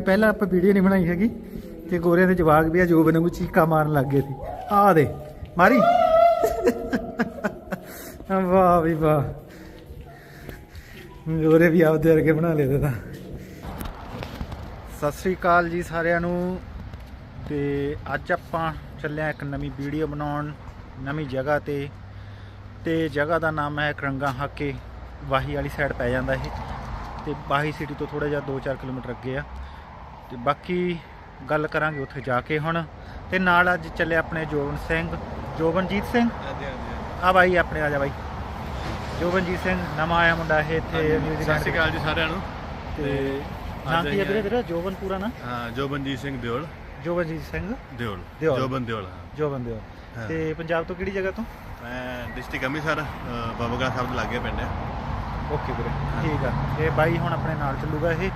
ਪਹਿਲਾਂ ਆਪਾਂ ਵੀਡੀਓ ਨਹੀਂ ਬਣਾਈ ਹੈਗੀ ਤੇ ਗੋਰਿਆਂ ਦੇ ਜਵਾਗ ਵੀ ਆ, ਜੋ ਬਣੂ ਚੀਕਾ ਮਾਰਨ ਲੱਗ ਗਏ ਸੀ। ਆ ਦੇ, ਮਾਰੀ। ਵਾਹ ਵੀ ਵਾਹ। ਗੋਰੇ ਵੀ ਆਪਦੇ ਵਰਗੇ ਬਣਾ ਲਏ ਤਾਂ ਸਤਿ ਸ੍ਰੀ ਅਕਾਲ ਜੀ ਸਾਰਿਆਂ ਨੂੰ। ਤੇ ਅੱਜ ਆਪਾਂ ਚੱਲਿਆ ਇੱਕ ਨਵੀਂ ਵੀਡੀਓ ਬਣਾਉਣ, ਨਵੀਂ ਜਗ੍ਹਾ ਤੇ। ਤੇ ਜਗ੍ਹਾ ਦਾ ਨਾਮ ਹੈ ਕਰੰਗਾ ਹਾਕੇ। ਵਾਹੀ ਵਾਲੀ ਸਾਈਡ ਪੈ ਜਾਂਦਾ ਇਹ। ਤੇ ਬਾਹੀ ਸਿਟੀ ਤੋਂ ਥੋੜਾ ਜਿਹਾ 2-4 ਕਿਲੋਮੀਟਰ ਅੱਗੇ ਆ। ਤੇ ਬਾਕੀ ਗੱਲ ਕਰਾਂਗੇ ਉੱਥੇ ਜਾ ਕੇ ਹੁਣ। ਤੇ ਨਾਲ ਅੱਜ ਚੱਲੇ ਆਪਣੇ ਜੋਬਨ ਸਿੰਘ। ਜੋਬਨਜੀਤ ਸਿੰਘ? ਆ ਬਾਈ ਆਪਣੇ ਆ ਜਾ ਬਾਈ। ਜੋਬਨਜੀਤ ਸਿੰਘ ਨਵਾਂ ਆਇਆ ਮੁੰਡਾ ਇਹ ਇੱਥੇ ਸਤਿ ਸ਼੍ਰੀ ਅਕਾਲ ਜੀ ਸਾਰਿਆਂ ਨੂੰ। ਤੇ ਨਾਮ ਕੀ ਹੈ ਵੀਰੇ ਤੇਰਾ? ਜੋਬਨ ਪੂਰਾ ਨਾ? ਹਾਂ ਜੋਬਨਜੀਤ ਸਿੰਘ ਦਿਓਲ। ਜੋਬਨਜੀਤ ਸਿੰਘ? ਦਿਓਲ। ਦਿਓਲ। ਜੋਬਨ ਦਿਓਲ। ਜੋਬਨ ਦਿਓ ਹਾਂ। ਤੇ ਪੰਜਾਬ ਤੋਂ ਕਿਹੜੀ ਜਗ੍ਹਾ ਤੋਂ? ਮੈਂ ਡਿਸਟ੍ਰਿਕਟ ਅੰਮ੍ਰਿਤਸਰ ਅ, ਬਾਬਾ ਗ੍ਰਾਮ ਸਾਹਿਬ ਦੇ ਲਾਗੇ ਪਿੰਡ ਹੈ ਓਕੇ ਵੀਰੇ ਠੀਕ ਆ। ਇਹ ਬਾਈ ਹੁਣ ਆਪਣੇ ਨਾਲ ਚੱਲੂਗਾ ਇਹ।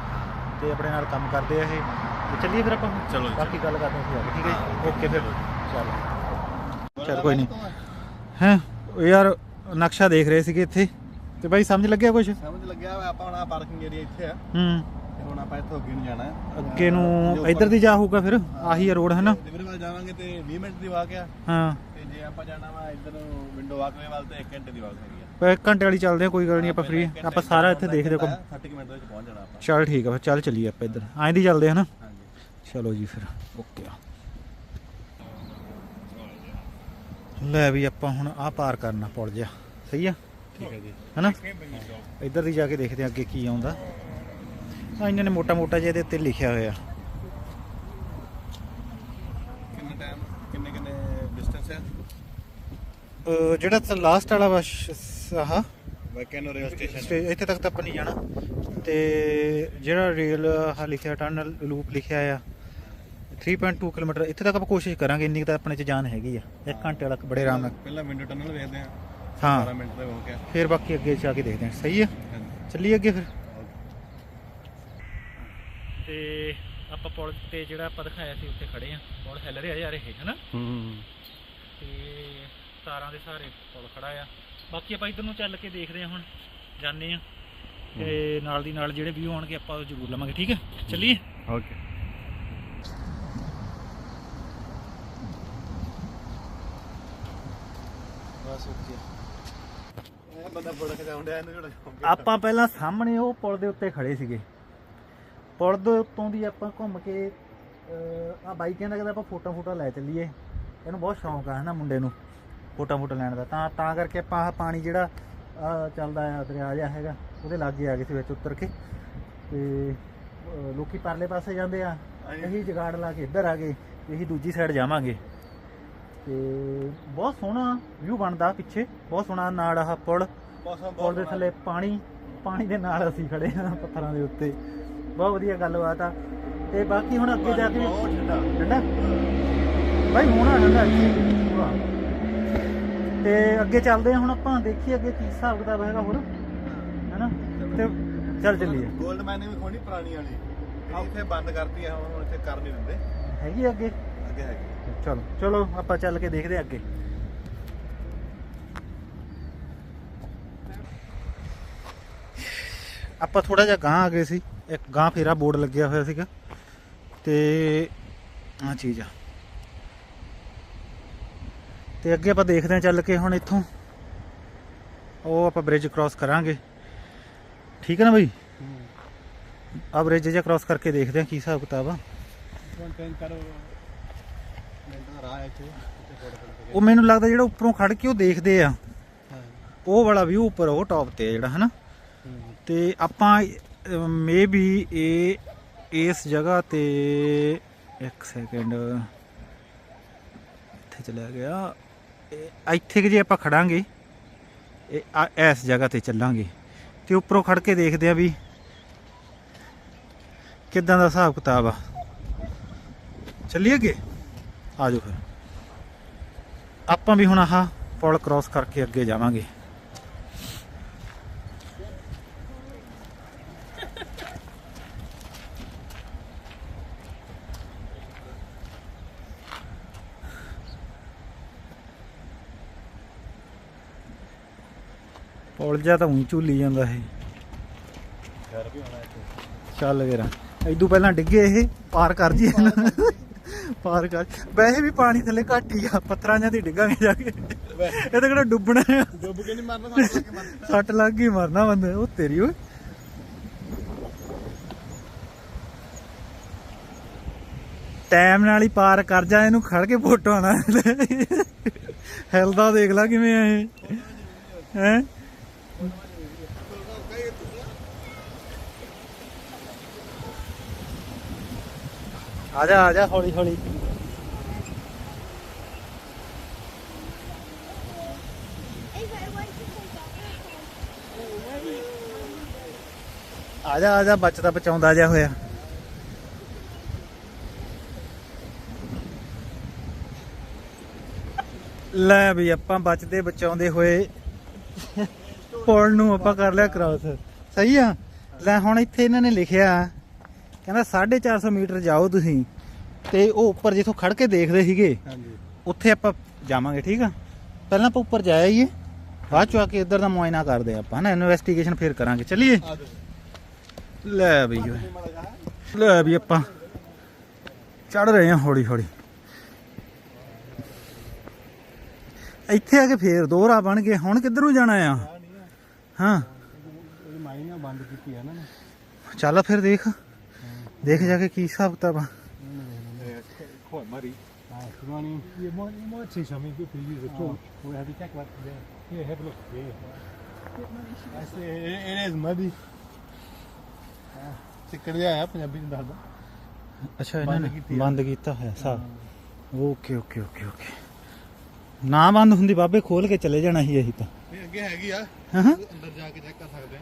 ਤੇ ਆਪਣੇ ਨਾਲ ਕੰਮ ਕਰਦੇ ਆ ਇਹ। ਤੇ ਚੱਲੀਏ ਫਿਰ ਆਪਾਂ ਚਲੋ ਜੀ, ਬਾਕੀ ਗੱਲ ਕਰਦੇ ਹਾਂ ਫਿਰ ਠੀਕ ਹੈ ਜੀ? ਓਕੇ ਫਿਰ। ਚਲੋ। ਚੱਲ। ਕੋਈ ਨਹੀਂ। ਹੈ? ਯਾਰ ਨਕਸ਼ਾ ਦੇਖ ਰਹੇ ਸੀਗੇ ਇੱਥੇ। ਤੇ ਬਾਈ ਸਮਝ ਲੱਗਿਆ ਕੁਝ ਸਮਝ ਲੱਗਿਆ ਵਾ ਆਪਾਂ ਹੁਣ ਆ ਪਾਰਕਿੰਗ ਏਰੀਆ ਇੱਥੇ ਆ। ਹੂੰ। ਤੇ ਹੁਣ ਆਪਾਂ ਇੱਥੋਂ ਅੱਗੇ ਨੂੰ ਜਾਣਾ। ਹੈ ਅੱਗੇ ਨੂੰ ਇੱਧਰ ਦੀ ਜਾ ਹੋਊਗਾ ਫਿਰ ਆਹੀ ਰੋਡ ਹੈ ਨਾ? ਦਿਵਰੇ ਜਾਵਾਂਗੇ ਤੇ 20 ਮਿੰਟ ਦੀ ਵਾਕ ਆ। ਹਾਂ। ਤੇ ਜੇ ਆਪਾਂ ਜਾਣਾ ਵਾ ਇੱਧਰ ਨੂੰ ਵਿੰਡੋ ਵਾਕਵੇ ਵੱਲ ਤੇ 1 ਘੰਟੇ ਦੀ ਵਾਕ ਹੈਗੀ ਆ। ਪਰ ਇੱਕ ਘੰਟੇ ਵਾਲੀ ਚੱਲਦੇ ਆ ਕੋਈ ਗੱਲ ਨਹੀਂ ਆਪਾਂ ਫ੍ਰੀ ਆਪਾਂ ਸਾਰਾ ਇੱਥੇ ਦੇਖਦੇ ਕੋ 30 ਮਿੰਟ ਦੇ ਵਿੱਚ ਪਹੁੰਚ ਜਾਣਾ ਆਪਾਂ। ਚੱਲ ਠੀਕ ਆ ਫਿਰ ਚੱਲ ਚੱਲੀਏ ਆਪਾਂ ਇੱਧਰ। ਐਂ ਦੀ ਚੱਲਦੇ ਆ ਨਾ। ਹਾਂਜੀ। ਚਲੋ ਜੀ ਫਿਰ ਓਕੇ ਆ। ਲੈ ਵੀ ਆਪਾਂ ਹੁਣ ਆਹ ਪਾਰ ਕਰਨਾ ਪੁਲ ਜਾ ਸਹੀ ਆ? ਠੀਕ ਹੈ ਜੀ। ਹੈਨਾ? ਇੱਧਰ ਦੀ ਜਾ ਕੇ ਦੇਖਦੇ ਆ ਅੱਗੇ ਕੀ ਆਉਂਦਾ। ਆ ਇਹਨਾਂ ਨੇ ਮੋਟਾ ਮੋਟਾ ਜਿਹਾ ਇਹਦੇ ਉੱਤੇ ਲਿਖਿਆ ਹੋਇਆ। ਕਿੰਨੇ ਟਾਈਮ ਕਿੰਨੇ ਕਿੰਨੇ ਡਿਸਟੈਂਸ ਹੈ ਜਿਹੜਾ ਲਾਸਟ ਵਾਲਾ ਬਸ ਆਹ ਵੈਕੈਨੋ ਰੇਲ ਸਟੇਸ਼ਨ। ਸਟੇ- ਇੱਥੇ ਤੱਕ ਤਾਂ ਆਪਾਂ ਨਹੀਂ ਜਾਣਾ। ਤੇ ਜਿਹੜਾ ਰੇਲ ਆਹ ਲਿਖਿਆ ਟਨਲ ਲੂਪ ਲਿਖਿਆ ਆ 3.2 ਕਿਲੋਮੀਟਰ ਇੱਥੇ ਤੱਕ ਆਪਾਂ ਕੋਸ਼ਿਸ਼ ਕਰਾਂਗੇ ਇੰਨੀ ਕੁ ਤਾਂ ਆਪਣੇ ਚ ਜਾਨ ਹੈਗੀ ਆ। ਇੱਕ ਘੰਟੇ ਵਾਲਾ ਬੜੇ ਆਰਾਮ ਨਾਲ। ਪਹਿਲਾਂ ਵਿੰਡੋ ਟਨਲ ਵੇਖਦੇ ਆ ਹਾਂ। 12 ਮਿੰਟ ਦਾ ਹੋ ਗਿਆ। ਫਿਰ ਬਾਕੀ ਅੱਗੇ ਜਾ ਕੇ ਦੇਖਦੇ ਹਾਂ। ਸਹੀ ਆ? ਹਾਂਜੀ। ਚੱਲੀਏ ਅੱਗੇ ਫਿਰ। ਤੇ ਆਪਾਂ ਪੁਲ ਤੇ ਜਿਹੜਾ ਆਪਾਂ ਦਿਖਾਇਆ ਸੀ ਉੱਥੇ ਖੜੇ ਆ ਪੁਲ ਹਿੱਲ ਰਿਹਾ ਯਾਰ ਇਹ ਹਨਾ? ਹੂੰ। ਤੇ ਤਾਰਾਂ ਦੇ ਸਹਾਰੇ ਪੁਲ ਖੜਾ ਆ। ਬਾਕੀ ਆਪਾਂ ਇਧਰ ਨੂੰ ਚੱਲ ਕੇ ਦੇਖਦੇ ਹਾਂ ਹੁਣ ਜਾਣੇ ਆ ਤੇ ਨਾਲ ਦੀ ਨਾਲ ਜਿਹੜੇ ਵਿਊ ਆਉਣਗੇ ਆਪਾਂ ਉਹ ਜ਼ਰੂਰ ਲਵਾਂਗੇ ਠੀਕ ਹੈ? ਚੱਲੀਏ? ਓਕੇ। ਬਸ ਓਕੇ। ਇਹ ਬੰਦਾ ਬੜਾ ਖਜਾਉਂਦਾ ਇਹਨੂੰ ਜਿਹੜਾ ਆਪਾਂ ਪਹਿਲਾਂ ਸਾਹਮਣੇ ਉਹ ਪੁਲ ਦੇ ਉੱਤੇ ਖੜੇ ਸੀਗੇ। ਪੁਲ ਦੇ ਉੱਤੋਂ ਦੀ ਆਪਾਂ ਘੁੰਮ ਕੇ ਆ ਬਾਈ ਕਹਿੰਦਾ ਕਿ ਆਪਾਂ ਫੋਟੋ ਫੋਟੋ ਲੈ ਚੱਲੀਏ। ਇਹਨੂੰ ਬਹੁਤ ਸ਼ੌਂਕ ਆ ਹਨਾ ਮੁੰਡੇ ਨੂੰ? ਫੋਟੋ ਫੋਟੋ ਲੈਣ ਦਾ। ਤਾਂ ਤਾਂ ਕਰਕੇ ਆਪਾਂ ਆਹ ਪਾਣੀ ਜਿਹੜਾ ਚੱਲਦਾ ਆ ਦਰਿਆ ਜਿਹਾ ਹੈਗਾ ਉਹਦੇ ਲਾਗੇ ਆ ਗਏ ਸੀ ਵਿੱਚ ਉਤਰ ਕੇ। ਤੇ ਲੋਕੀ ਪਰਲੇ ਪਾਸੇ ਜਾਂਦੇ ਆ। ਇਹੀ ਜਗਾੜ ਲਾ ਕੇ ਇੱਧਰ ਆ ਗਏ ਇਹੀ ਦੂਜੀ ਸਾਈਡ ਜਾਵਾਂਗੇ। ਤੇ ਬਹੁਤ ਸੋਹਣਾ ਵਿਊ ਬਣਦਾ ਪਿੱਛੇ। ਬਹੁਤ ਸੋਹਣਾ ਨਾਲ ਆਹ ਪੁਲ। ਪੁਲ ਦੇ ਥੱਲੇ ਪਾਣੀ ਪਾਣੀ ਦੇ ਨਾਲ ਅਸੀਂ ਖੜੇ ਹਾਂ ਪੱਥਰਾਂ ਦੇ ਉੱਤੇ। ਬਹੁਤ ਵਧੀਆ ਗੱਲਬਾਤ ਆ। ਤੇ ਬਾਕੀ ਹੁਣ ਅੱਗੇ ਜਾ ਕੇ ਠੰਡਾ। ਠੰਡਾ? ਭਾਈ ਹੋਣਾ ਠੰਡਾ ਇੱਥੇ। ਪੂਰਾ। ਤੇ ਅੱਗੇ ਚੱਲਦੇ ਹਾਂ ਹੁਣ ਆਪਾਂ ਦੇਖੀਏ ਅੱਗੇ ਕੀ ਹਿਸਾਬ ਕਿਤਾਬ ਹੈਗਾ ਹੋਰ। ਹੈਨਾ? ਤੇ ਚੱਲ ਚੱਲੀਏ। 골ਡ ਮਾਈਨਿੰਗ ਵੀ ਖੋਣੀ ਪੁਰਾਣੀ ਵਾਲੀ। ਜਿਹੜੀ ਇੱਥੇ ਬੰਦ ਕਰਤੀ ਆ ਹੁਣ ਇੱਥੇ ਕਰ ਨਹੀਂ ਦਿੰਦੇ। ਹੈਗੀ ਅੱਗੇ? ਅੱਗੇ ਹੈਗੀ। ਚਲੋ ਚਲੋ ਆਪਾਂ ਚੱਲ ਕੇ ਦੇਖਦੇ ਹਾਂ ਅੱਗੇ। ਆਪਾਂ ਥੋੜਾ ਜਿਹਾ ਗਾਂ ਆ ਗਏ ਸੀ। ਇੱਕ ਗਾਂ ਫੇਰਾ ਬੋਰਡ ਲੱਗਿਆ ਹੋਇਆ ਸੀਗਾ। ਤੇ ਆ ਚੀਜ਼ ਆ। ਤੇ ਅੱਗੇ ਆਪਾਂ ਦੇਖਦੇ ਹਾਂ ਚੱਲ ਕੇ ਹੁਣ ਇੱਥੋਂ। ਉਹ ਆਪਾਂ ਬ੍ਰਿਜ ਕ੍ਰਾਸ ਕਰਾਂਗੇ। ਠੀਕ ਹੈ ਨਾ ਬਈ? ਆ ਬ੍ਰਿਜ ਜਿਹਾ ਕ੍ਰਾਸ ਕਰਕੇ ਦੇਖਦੇ ਹਾਂ ਕੀ ਹਿਸਾਬ ਕਿਤਾਬ ਆ। ਉਹ ਮੈਨੂੰ ਲੱਗਦਾ ਜਿਹੜਾ ਉੱਪਰੋਂ ਖੜ ਕੇ ਉਹ ਦੇਖਦੇ ਆ। ਉਹ ਵਾਲਾ ਵਿਊ ਉੱਪਰ, ਉਹ ਟੌਪ ਤੇ ਆ ਜਿਹੜਾ, ਹਨਾ? ਤੇ ਆਪਾਂ ਮੇ ਵੀ ਇਹ, ਇਸ ਜਗ੍ਹਾ ਤੇ ਇੱਕ ਸੈਕਿੰਡ ਇੱਥੇ ਚਲਾ ਗਿਆ। ਇਹ ਇੱਥੇ ਕਿ ਜੇ ਆਪਾਂ ਖੜਾਂਗੇ, ਇਹ ਆ- ਇਸ ਜਗ੍ਹਾ ਤੇ ਚੱਲਾਂਗੇ। ਤੇ ਉੱਪਰੋਂ ਖੜ ਕੇ ਦੇਖਦੇ ਆ ਵੀ ਕਿੱਦਾਂ ਦਾ ਹਿਸਾਬ ਕਿਤਾਬ ਆ। ਚੱਲੀਏ ਅੱਗੇ? ਆ ਜਾਓ ਫਿਰ। ਆਪਾਂ ਵੀ ਹੁਣ ਆਹ ਪੁਲ ਕ੍ਰਾਸ ਕਰਕੇ ਅੱਗੇ ਜਾਵਾਂਗੇ। ਜਾ ਤਾਂ ਉਹੀ ਝੂਲੀ ਜਾਂਦਾ ਇਹ। ਘਰ ਵੀ ਹੋਣਾ ਇੱਥੇ। ਚੱਲ ਵੀਰਾ ਇਦੋਂ ਪਹਿਲਾਂ ਡਿੱਗੇ ਇਹ ਪਾਰ ਕਰ ਜੀ ਇਹਨੂੰ। ਪਾਰ ਕਰ। ਵੈਸੇ ਵੀ ਪਾਣੀ ਥੱਲੇ ਘੱਟ ਹੀ ਆ ਪੱਥਰਾਂ ਜਾਂ ਤੇ ਡਿੱਗਾਂਗੇ ਜਾ ਕੇ। ਇਹ ਤਾਂ ਕਿਹੜਾ ਡੁੱਬਣਾ ਆ। ਡੁੱਬ ਕੇ ਨਹੀਂ ਮਰਨਾ ਸੱਟ ਲੱਗ ਗਈ ਮਰਨਾ। ਬੰਦੇ ਉਹ ਤੇਰੀ ਓਏ। ਟਾਈਮ ਨਾਲ ਹੀ ਪਾਰ ਕਰ ਜਾ ਇਹਨੂੰ ਖੜ ਕੇ ਫੋਟੋ ਆਣਾ ਹਿਲਦਾ ਦੇਖ ਲੈ ਕਿਵੇਂ ਆ ਇਹ। ਹੈ? ਆ ਜਾ ਆ ਜਾ ਹੌਲੀ ਹੌਲੀ। ਆ ਜਾ ਆ ਜਾ ਬਚਦਾ ਬਚਾਉਂਦਾ ਜਾ ਹੋਇਆ। ਲੈ ਵੀ ਆਪਾਂ ਬਚਦੇ, ਬਚਾਉਂਦੇ ਹੋਏ। ਪੁਲ ਨੂੰ ਆਪਾਂ ਕਰ ਲਿਆ ਕ੍ਰਾਸ ਸਹੀ ਆ? ਲੈ ਹੁਣ ਇੱਥੇ ਇਹਨਾਂ ਨੇ ਲਿਖਿਆ ਕਹਿੰਦਾ 450 ਮੀਟਰ ਜਾਓ ਤੁਸੀਂ ਤੇ ਉਹ ਉੱਪਰ ਜਿੱਥੋਂ ਖੜ ਕੇ ਦੇਖਦੇ ਸੀਗੇ ਹਾਂਜੀ। ਉੱਥੇ ਆਪਾਂ ਜਾਵਾਂਗੇ ਠੀਕ ਆ? ਪਹਿਲਾਂ ਆਪਾਂ ਉੱਪਰ ਜਾ ਆਈਏ ਬਾਅਦ ਚ ਆ ਕੇ ਇੱਧਰ ਦਾ ਮੁਆਇਨਾ ਕਰਦੇ ਆਪਾਂ ਨਾ ਇਨਵੈਸਟੀਗੇਸ਼ਨ ਫਿਰ ਕਰਾਂਗੇ ਚੱਲੀਏ? ਲੈ ਓਏ। ਲੈ ਵੀ ਆਪਾਂ। ਚੜ ਰਹੇ ਹਾਂ ਹੌਲੀ ਹੌਲੀ। ਇੱਥੇ ਆ ਕੇ ਫੇਰ ਦੋਹਰਾ ਬਣ ਗਏ ਹੁਣ ਕਿੱਧਰ ਨੂੰ ਜਾਣਾ ਆ? ਹਾਂ ਇਹ ਮਾਈ ਨਾ ਬੰਦ ਕੀਤੀ ਹੈ ਨਾ ਚੱਲ ਫਿਰ ਦੇਖ ਦੇਖ ਜਾ ਕੇ ਕੀ ਹਿਸਾਬ ਕਿਤਾਬ ਆ ਖੋਏ ਮਰੀ Ah, Ronnie, you might, you might see something good for you to talk. We'll have to check that there. Yeah, have a look there. That's it, it, it is muddy. ਸਿੱਕੜ ਜਿਹਾ ਆ ਪੰਜਾਬੀ ਚ ਦੱਸਦਾ ਅੱਛਾ ਇਹਨਾਂ ਬੰਦ ਨੇ ਕੀਤੀ ਆ। ਬੰਦ ਕੀਤਾ ਹੋਇਆ ਹਿਸਾਬ ਓਕੇ ਓਕੇ ਓਕੇ ਓਕੇ ਨਾ ਬੰਦ ਹੁੰਦੀ ਬਾਬੇ ਖੋਲ ਕੇ ਚਲੇ ਜਾਣਾ ਸੀ ਅਸੀਂ ਤਾਂ ਇਹ ਅੱਗੇ ਹੈਗੀ ਆ। ਹਾਂ। ਹਾਂ ਅੰਦਰ ਜਾ ਕੇ ਚੈੱਕ ਕਰ ਸਕਦੇ ਆ।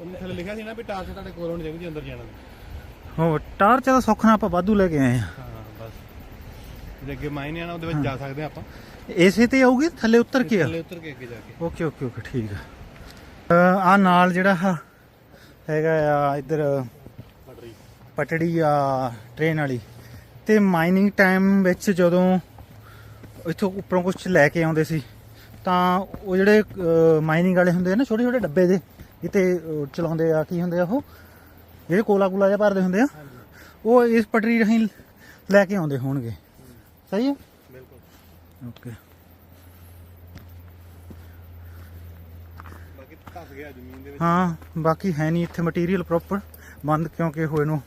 ਉਹਨੇ ਥੱਲੇ ਲਿਖਿਆ ਸੀ ਨਾ ਵੀ ਟਾਰਚ ਤੁਹਾਡੇ ਕੋਲ ਹੋਣੀ ਚਾਹੀਦੀ ਅੰਦਰ ਜਾਣਾ ਹੋ ਟਾਰਚ ਦਾ ਸੁੱਖ ਨਾਲ ਆਪਾਂ ਵਾਧੂ ਲੈ ਕੇ ਆਏ ਆ ਹਾਂ ਬਸ। ਜੇ ਅੱਗੇ ਮਾਇਨੇ ਆਣਾ ਉਹਦੇ ਵਿੱਚ ਜਾ ਸਕਦੇ ਆ ਆਪਾਂ। ਏਸੇ ਤੇ ਆਊਗੀ ਥੱਲੇ ਉਤਰ ਕੇ ਆ? ਥੱਲੇ ਉਤਰ ਕੇ ਅੱਗੇ ਜਾ ਕੇ। ਓਕੇ ਓਕੇ ਓਕੇ ਠੀਕ ਆ। ਆ ਨਾਲ ਜਿਹੜਾ ਹੈਗਾ ਆ ਇੱਧਰ ਪਟਰੀ ਪਟੜੀ ਆ ਟ੍ਰੇਨ ਵਾਲੀ। ਤੇ ਮਾਈਨਿੰਗ ਟਾਈਮ ਵਿੱਚ ਜਦੋਂ ਇੱਥੋਂ ਉੱਪਰੋਂ ਕੁਝ ਲੈ ਕੇ ਆਉਂਦੇ ਸੀ ਤਾਂ ਉਹ ਜਿਹੜੇ ਮਾਈਨਿੰਗ ਵਾਲੇ ਹੁੰਦੇ ਆ ਨਾ ਛੋਟੇ ਛੋਟੇ ਡੱਬੇ ਦੇ ਜਿੱਤੇ ਚਲਾਉਂਦੇ ਆ ਕੀ ਹੁੰਦੇ ਆ ਉਹ? ਜਿਹੜੇ ਕੋਲਾ ਕੋਲਾ ਜਿਹਾ ਭਰਦੇ ਹੁੰਦੇ ਆ ਉਹ ਇਸ ਪਟੜੀ ਰਾਹੀਂ ਲੈ ਕੇ ਆਉਂਦੇ ਹੋਣਗੇ। ਸਹੀ ਹੈ ਬਿਲਕੁਲ। ਓਕੇ। ਬਾਕੀ ਧੱਸ ਗਿਆ ਜ਼ਮੀਨ ਦੇ ਵਿੱਚ। ਹਾਂ ਬਾਕੀ ਹੈ ਨਹੀਂ ਇੱਥੇ ਮਟੀਰੀਅਲ ਪ੍ਰੋਪਰ ਬੰਦ ਕਿਉਂਕਿ ਹੋਏ ਨੂੰ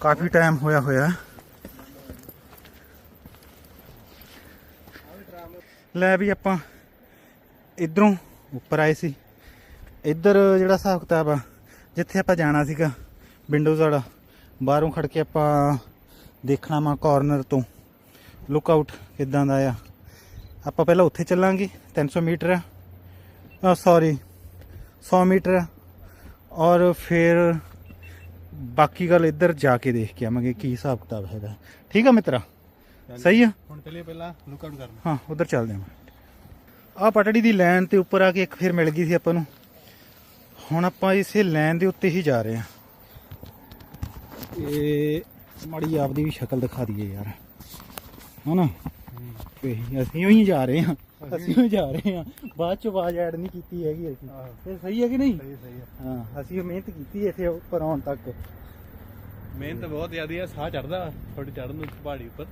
ਕਾਫੀ ਟਾਈਮ ਹੋਇਆ ਹੋਇਆ। ਲੈ ਵੀ ਆਪਾਂ ਇਧਰੋਂ ਉੱਪਰ ਆਏ ਸੀ। ਇੱਧਰ ਜਿਹੜਾ ਹਿਸਾਬ ਕਿਤਾਬ ਆ ਜਿੱਥੇ ਆਪਾਂ ਜਾਣਾ ਸੀਗਾ ਵਿੰਡੋਜ਼ ਵਾਲਾ ਬਾਹਰੋਂ ਖੜ ਕੇ ਆਪਾਂ ਦੇਖਣਾ ਮਾ ਕਾਰਨਰ ਤੋਂ। ਲੁੱਕ ਆਊਟ ਕਿਦਾਂ ਦਾ ਆ। ਆਪਾਂ ਪਹਿਲਾਂ ਉੱਥੇ ਚੱਲਾਂਗੇ 300 ਮੀਟਰ ਆ। ਸੌਰੀ 100 ਮੀਟਰ ਆ। ਔਰ ਫਿਰ ਬਾਕੀ ਗੱਲ ਇੱਧਰ ਜਾ ਕੇ ਦੇਖ ਕੇ ਆਵਾਂਗੇ ਕੀ ਹਿਸਾਬ ਕਿਤਾਬ ਹੈਗਾ। ਠੀਕ ਆ ਮਿੱਤਰਾ? ਸਹੀ ਆ? ਹੁਣ ਚੱਲੀਏ ਪਹਿਲਾਂ ਲੁੱਕ ਆਊਟ ਕਰਨਾ। ਹਾਂ ਉਧਰ ਚੱਲਦੇ ਹਾਂ ਆ ਪਟੜੀ ਦੀ ਲਾਈਨ ਤੇ ਉੱਪਰ ਆ ਕੇ ਇੱਕ ਫਿਰ ਮਿਲ ਗਈ ਸੀ ਆਪਾਂ ਨੂੰ। ਹੁਣ ਆਪਾਂ ਇਸੇ ਲਾਈਨ ਦੇ ਉੱਤੇ ਹੀ ਜਾ ਰਹੇ ਹਾਂ। ਇਹ ਮਾੜੀ ਆਪਦੀ ਵੀ ਸ਼ਕਲ ਦਿਖਾ ਦਈਏ ਯਾਰ। ਹਨਾ? ਤੇ ਅਸੀਂ ਹੀ ਜਾ ਰਹੇ ਹਾਂ। ਅਸੀਂ ਹੀ ਜਾ ਰਹੇ ਹਾਂ। ਬਾਅਦ ਚ ਆਵਾਜ਼ ਐਡ ਨਹੀਂ ਕੀਤੀ ਹੈਗੀ ਅਸੀਂ। ਇਹ ਸਹੀ ਹੈ ਕਿ ਨਹੀਂ? ਸਹੀ ਸਹੀ ਹੈ। ਹਾਂ ਅਸੀਂ ਮਿਹਨਤ ਕੀਤੀ ਇੱਥੇ ਉੱਪਰ ਆਉਣ ਤੱਕ। ਮਿਹਨਤ ਬਹੁਤ ਜ਼ਿਆਦੀ ਆ ਸਾਹ ਚੜਦਾ ਥੋੜੀ ਚੜਨ ਨੂੰ ਪਹਾੜੀ ਉੱਪਰ।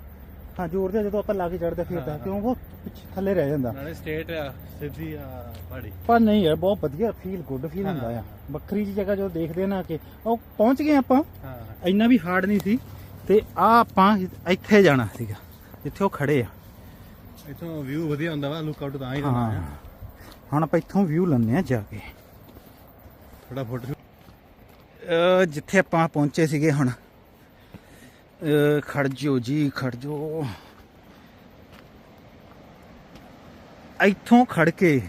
ਹਾਂ ਜ਼ੋਰ ਜਿਹਾ ਜਦੋਂ ਆਪਾਂ ਲਾ ਕੇ ਚੜਦੇ ਫਿਰ ਤਾਂ। ਕਿਉਂ ਉਹ ਪਿੱਛੇ ਥੱਲੇ ਰਹਿ ਜਾਂਦਾ। ਨਾਲੇ ਸਟੇਟ ਆ ਸਿੱਧੀ ਆ ਪਹਾੜੀ। ਪਰ ਨਹੀਂ ਯਾਰ ਬਹੁਤ ਵਧੀਆ ਫੀਲ ਗੁੱਡ ਫੀਲ। ਹੁੰਦਾ ਆ। ਵੱਖਰੀ ਜੀ ਜਗ੍ਹਾ ਜਦੋਂ ਦੇਖਦੇ ਨਾ ਕਿ ਉਹ ਪਹੁੰਚ ਗਏ ਆਪਾਂ। ਹਾਂ। ਇੰਨਾ ਵੀ ਹਾਰਡ ਨਹੀਂ ਸੀ। ਤੇ ਆ ਆਪਾਂ ਇੱਥੇ ਜਾਣਾ ਸੀਗਾ ਜਿੱਥੇ ਉਹ ਖੜੇ ਆ। ਇਥੋਂ ਵਿਊ ਵਧੀਆ ਹੁੰਦਾ ਵਾ ਲੁੱਕ ਆਊਟ ਤਾਂ ਹੀ ਆ। ਹੁਣ ਆਪਾਂ ਇੱਥੋਂ ਵਿਊ ਲੈਂਦੇ ਆ ਜਾ ਕੇ। ਥੋੜਾ ਫੋਟੋ ਜਿੱਥੇ ਆਪਾਂ ਪਹੁੰਚੇ ਸੀਗੇ ਹੁਣ ਖੜ ਜਿਓ ਜੀ ਖੜ ਜਿਓ ਇੱਥੋਂ ਖੜ ਕੇ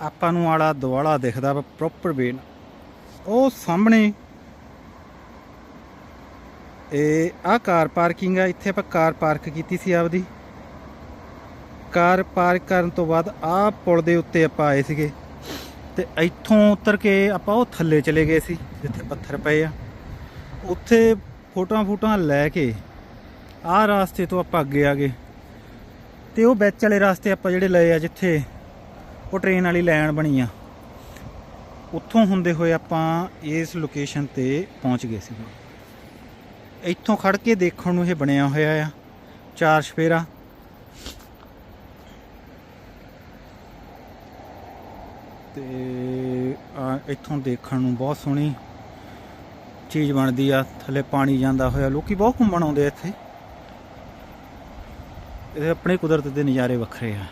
ਆਪਾਂ ਨੂੰ ਆਲਾ ਦੁਆਲਾ ਦਿਖਦਾ ਵਾ ਪ੍ਰੋਪਰ ਵੇ ਉਹ ਸਾਹਮਣੇ ਇਹ ਆ ਕਾਰ ਪਾਰਕਿੰਗ ਆ, ਇੱਥੇ ਆਪਾਂ ਕਾਰ ਪਾਰਕ ਕੀਤੀ ਸੀ ਆਪਦੀ। ਕਾਰ ਪਾਰਕ ਕਰਨ ਤੋਂ ਬਾਅਦ ਆ ਪੁਲ ਦੇ ਉੱਤੇ ਆਪਾਂ ਆਏ ਸੀਗੇ। ਤੇ ਇੱਥੋਂ ਉਤਰ ਕੇ ਆਪਾਂ ਉਹ ਥੱਲੇ ਚਲੇ ਗਏ ਸੀ, ਜਿੱਥੇ ਪੱਥਰ ਪਏ ਆ। ਉੱਥੇ ਫੋਟੋਆਂ ਫੋਟੋਆਂ ਲੈ ਕੇ ਆਹ ਰਾਸਤੇ ਤੋਂ ਆਪਾਂ ਅੱਗੇ ਆ ਗਏ। ਤੇ ਉਹ ਵਿੱਚ ਵਾਲੇ ਰਾਸਤੇ ਆਪਾਂ ਜਿਹੜੇ ਲਏ ਆ, ਜਿੱਥੇ ਉਹ ਟ੍ਰੇਨ ਵਾਲੀ ਲਾਈਨ ਬਣੀ ਆ, ਉੱਥੋਂ ਹੁੰਦੇ ਹੋਏ ਆਪਾਂ ਇਸ ਲੋਕੇਸ਼ਨ ਤੇ ਪਹੁੰਚ ਗਏ ਸੀ। ਇੱਥੋਂ ਖੜ ਕੇ ਦੇਖਣ ਨੂੰ ਇਹ ਬਣਿਆ ਹੋਇਆ ਆ, ਚਾਰ ਸਫੇਰਾ। ਤੇ ਇੱਥੋਂ ਦੇਖਣ ਨੂੰ ਬਹੁਤ ਸੋਹਣੀ ਚੀਜ਼ ਬਣਦੀ ਆ, ਥੱਲੇ ਪਾਣੀ ਜਾਂਦਾ ਹੋਇਆ, ਲੋਕੀ ਬਹੁਤ ਘੁੰਮਣ ਆਉਂਦੇ ਆ ਇੱਥੇ। ਇਹ ਆਪਣੇ ਕੁਦਰਤ ਦੇ ਨਜ਼ਾਰੇ ਵੱਖਰੇ ਆ।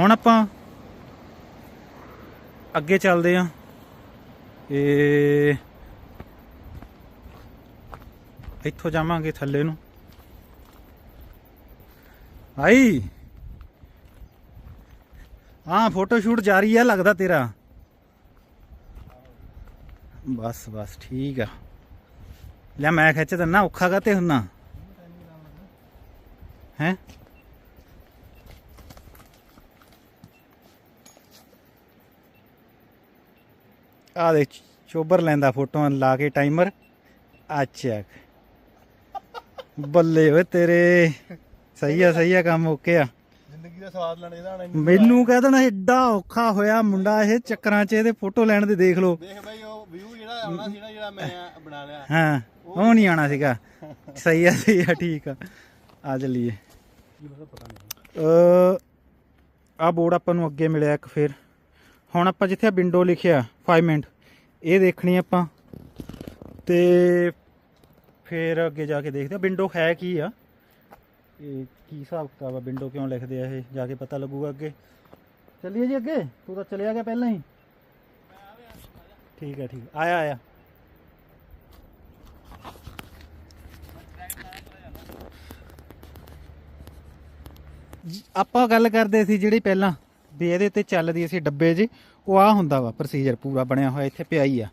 ਹੁਣ ਆਪਾਂ ਅੱਗੇ ਚੱਲਦੇ ਆ। ਇਹ ਇੱਥੋਂ ਜਾਵਾਂਗੇ ਥੱਲੇ ਨੂੰ। ਆਈ! ਹਾਂ ਫੋਟੋ ਸ਼ੂਟ ਜਾਰੀ ਆ, ਲੱਗਦਾ ਤੇਰਾ। ਬਸ ਬਸ, ਠੀਕ ਆ। ਲੈ, ਮੈਂ ਖਿੱਚ ਦਿੰਨਾ, ਔਖਾ ਕਾਤੇ ਹੁੰਨਾ? ਹੈ? ਆ ਦੇ ਚੋਬਰ ਲੈਂਦਾ ਫੋਟੋਆਂ ਲਾ ਕੇ, ਟਾਈਮਰ। ਅੱਛਾ। ਬੱਲੇ ਓਏ ਤੇਰੇ। ਸਹੀ ਆ ਸਹੀ ਆ, ਕੰਮ ਓਕੇ ਆ। ਜ਼ਿੰਦਗੀ ਦਾ ਸਵਾਦ ਲੈਣ ਇਹਦਾ ਆਣਾ ਮੈਨੂੰ ਕਹਿ ਦੇਣਾ ਐਡਾ ਔਖਾ ਹੋਇਆ ਮੁੰਡਾ ਇਹ ਚੱਕਰਾਂ 'ਚ ਇਹਦੇ ਫੋਟੋ ਲੈਣ ਦੇ ਦੇਖ ਲਓ। ਦੇਖ ਬਈ ਉਹ ਵਿਊ ਜਿਹੜਾ ਆਉਣਾ ਸੀ ਨਾ ਜਿਹੜਾ ਮੈਂ ਬਣਾ ਲਿਆ। ਹਾਂ ਉਹ ਨਹੀਂ ਆਣਾ ਸੀਗਾ। ਸਹੀ ਆ ਸਹੀ ਆ ਠੀਕ ਆ। ਆ ਚੱਲੀਏ। ਆ ਬੋਰਡ ਆਪਾਂ ਨੂੰ ਅੱਗੇ ਮਿਲਿਆ ਇੱਕ ਫੇਰ। ਹੁਣ ਆਪਾਂ ਜਿੱਥੇ ਵਿੰਡੋ ਲਿਖਿਆ 5 ਮਿੰਟ ਇਹ ਦੇਖਣੀ ਆਪਾਂ। ਤੇ ਫੇਰ ਅੱਗੇ ਜਾ ਕੇ ਦੇਖਦੇ ਆ। ਵਿੰਡੋ ਹੈ ਕੀ ਆ? ਇਹ ਕੀ ਹਿਸਾਬ ਕਿਤਾਬ ਆ ਵਿੰਡੋ ਕਿਉਂ ਲਿਖਦੇ ਆ ਇਹ? ਜਾ ਕੇ ਪਤਾ ਲੱਗੂਗਾ ਅੱਗੇ। ਚੱਲੀਏ ਜੀ ਅੱਗੇ? ਤੂੰ ਤਾਂ ਚਲਿਆ ਗਿਆ ਪਹਿਲਾਂ ਹੀ। ਠੀਕ ਹੈ ਠੀਕ। ਆਇਆ ਆਇਆ। ਆਪਾਂ ਗੱਲ ਕਰਦੇ ਸੀ ਜਿਹੜੀ ਪਹਿਲਾਂ ਵੀ ਇਹਦੇ ਤੇ ਚੱਲਦੀ ਸੀ ਡੱਬੇ 'ਚ ਉਹ ਆ ਹੁੰਦਾ ਵਾ ਪ੍ਰੋਸੀਜਰ ਪੂਰਾ ਬਣਿਆ ਹੋਇਆ ਇੱਥੇ ਪਿਆ ਹੀ ਆ।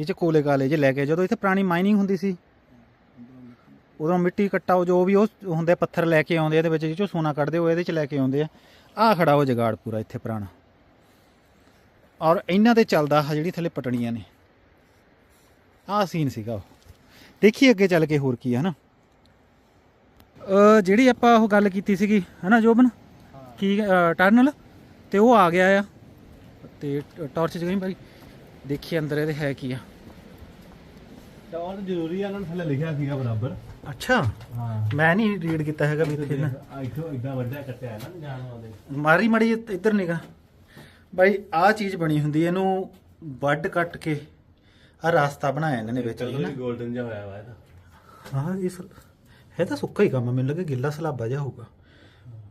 ਇਹ 'ਚ ਕੋਲੇ ਕਾਲੇ 'ਚ ਲੈ ਕੇ ਜਦੋਂ ਇੱਥੇ ਪੁਰਾਣੀ ਮਾਈਨਿੰਗ ਹੁੰਦੀ ਸੀ ਉਦੋਂ ਮਿੱਟੀ ਕੱਟਾ ਜੋ ਵੀ ਉਹ ਹੁੰਦੇ ਪੱਥਰ ਲੈ ਕੇ ਆਉਂਦੇ ਆ, ਇਹਦੇ ਵਿੱਚ ਜਿਹ ਸੋਨਾ ਕੱਢਦੇ ਉਹ ਇਹਦੇ 'ਚ ਲੈ ਕੇ ਆਉਂਦੇ ਆ। ਆ ਖੜਾ ਉਹ ਜਗਾੜ ਪੂਰਾ ਇੱਥੇ ਪੁਰਾਣਾ। ਔਰ ਇਹਨਾਂ ਤੇ ਚੱਲਦਾ ਆ ਜਿਹੜੀ ਥੱਲੇ ਪਟਣੀਆਂ ਨੇ। ਆਹ ਸੀਨ ਸੀਗਾ ਉਹ। ਦੇਖੀ ਅੱਗੇ ਚੱਲ ਕੇ ਹੋਰ ਕੀ ਹੈ ਨਾ ਜਿਹੜੀ ਆਪਾਂ ਉਹ ਗੱਲ ਕੀਤੀ ਸੀਗੀ, ਹਨਾ ਜੋਬਨ? ਕੀ ਟਰਨਲ? ਤੇ ਉਹ ਆ ਗਿਆ ਆ। ਤੇ ਟਾਰਚ ਜਗਈ ਭਾਈ। ਦੇਖੀ ਅੰਦਰ ਇਹਦੇ ਹੈ ਕੀ ਆ। ਟੌਰ ਜ਼ਰੂਰੀ ਆ ਉਹਨਾਂ ਨੇ ਥੱਲੇ ਲਿਖਿਆ ਸੀਗਾ ਬਰਾਬਰ। ਅੱਛਾ। ਹਾਂ। ਮੈਂ ਨਹੀਂ ਰੀਡ ਕੀਤਾ ਹੈਗਾ ਵੀ ਇੱਥੇ ਨਾ। ਇੱਥੋਂ ਇਦਾਂ ਵੱਡਾ ਕੱਟਿਆ ਹੈ ਨਾ ਜਾਣ ਵਾਲੇ ਮਾਰੀ ਮੜੀ ਇੱਧਰ ਨਿਗਾ ਬਾਈ ਆ ਚੀਜ਼ ਬਣੀ ਹੁੰਦੀ ਇਹਨੂੰ ਵੱਡ ਕੱਟ ਕੇ ਆ ਰਾਸਤਾ ਬਣਾਇਆ ਇਹਨਾਂ ਨੇ ਵਿੱਚ ਨਾ 골ਡਨ ਜਿਹਾ ਹੋਇਆ ਵਾ ਇਹਦਾ ਹਾਂ ਇਸ ਇਹ ਤਾਂ ਸੁੱਕਾ ਹੀ ਕੰਮ ਆ, ਮੈਨੂੰ ਲੱਗਾ ਗਿੱਲਾ ਸਲਾਬਾ ਜਿਹਾ ਹੋਊਗਾ।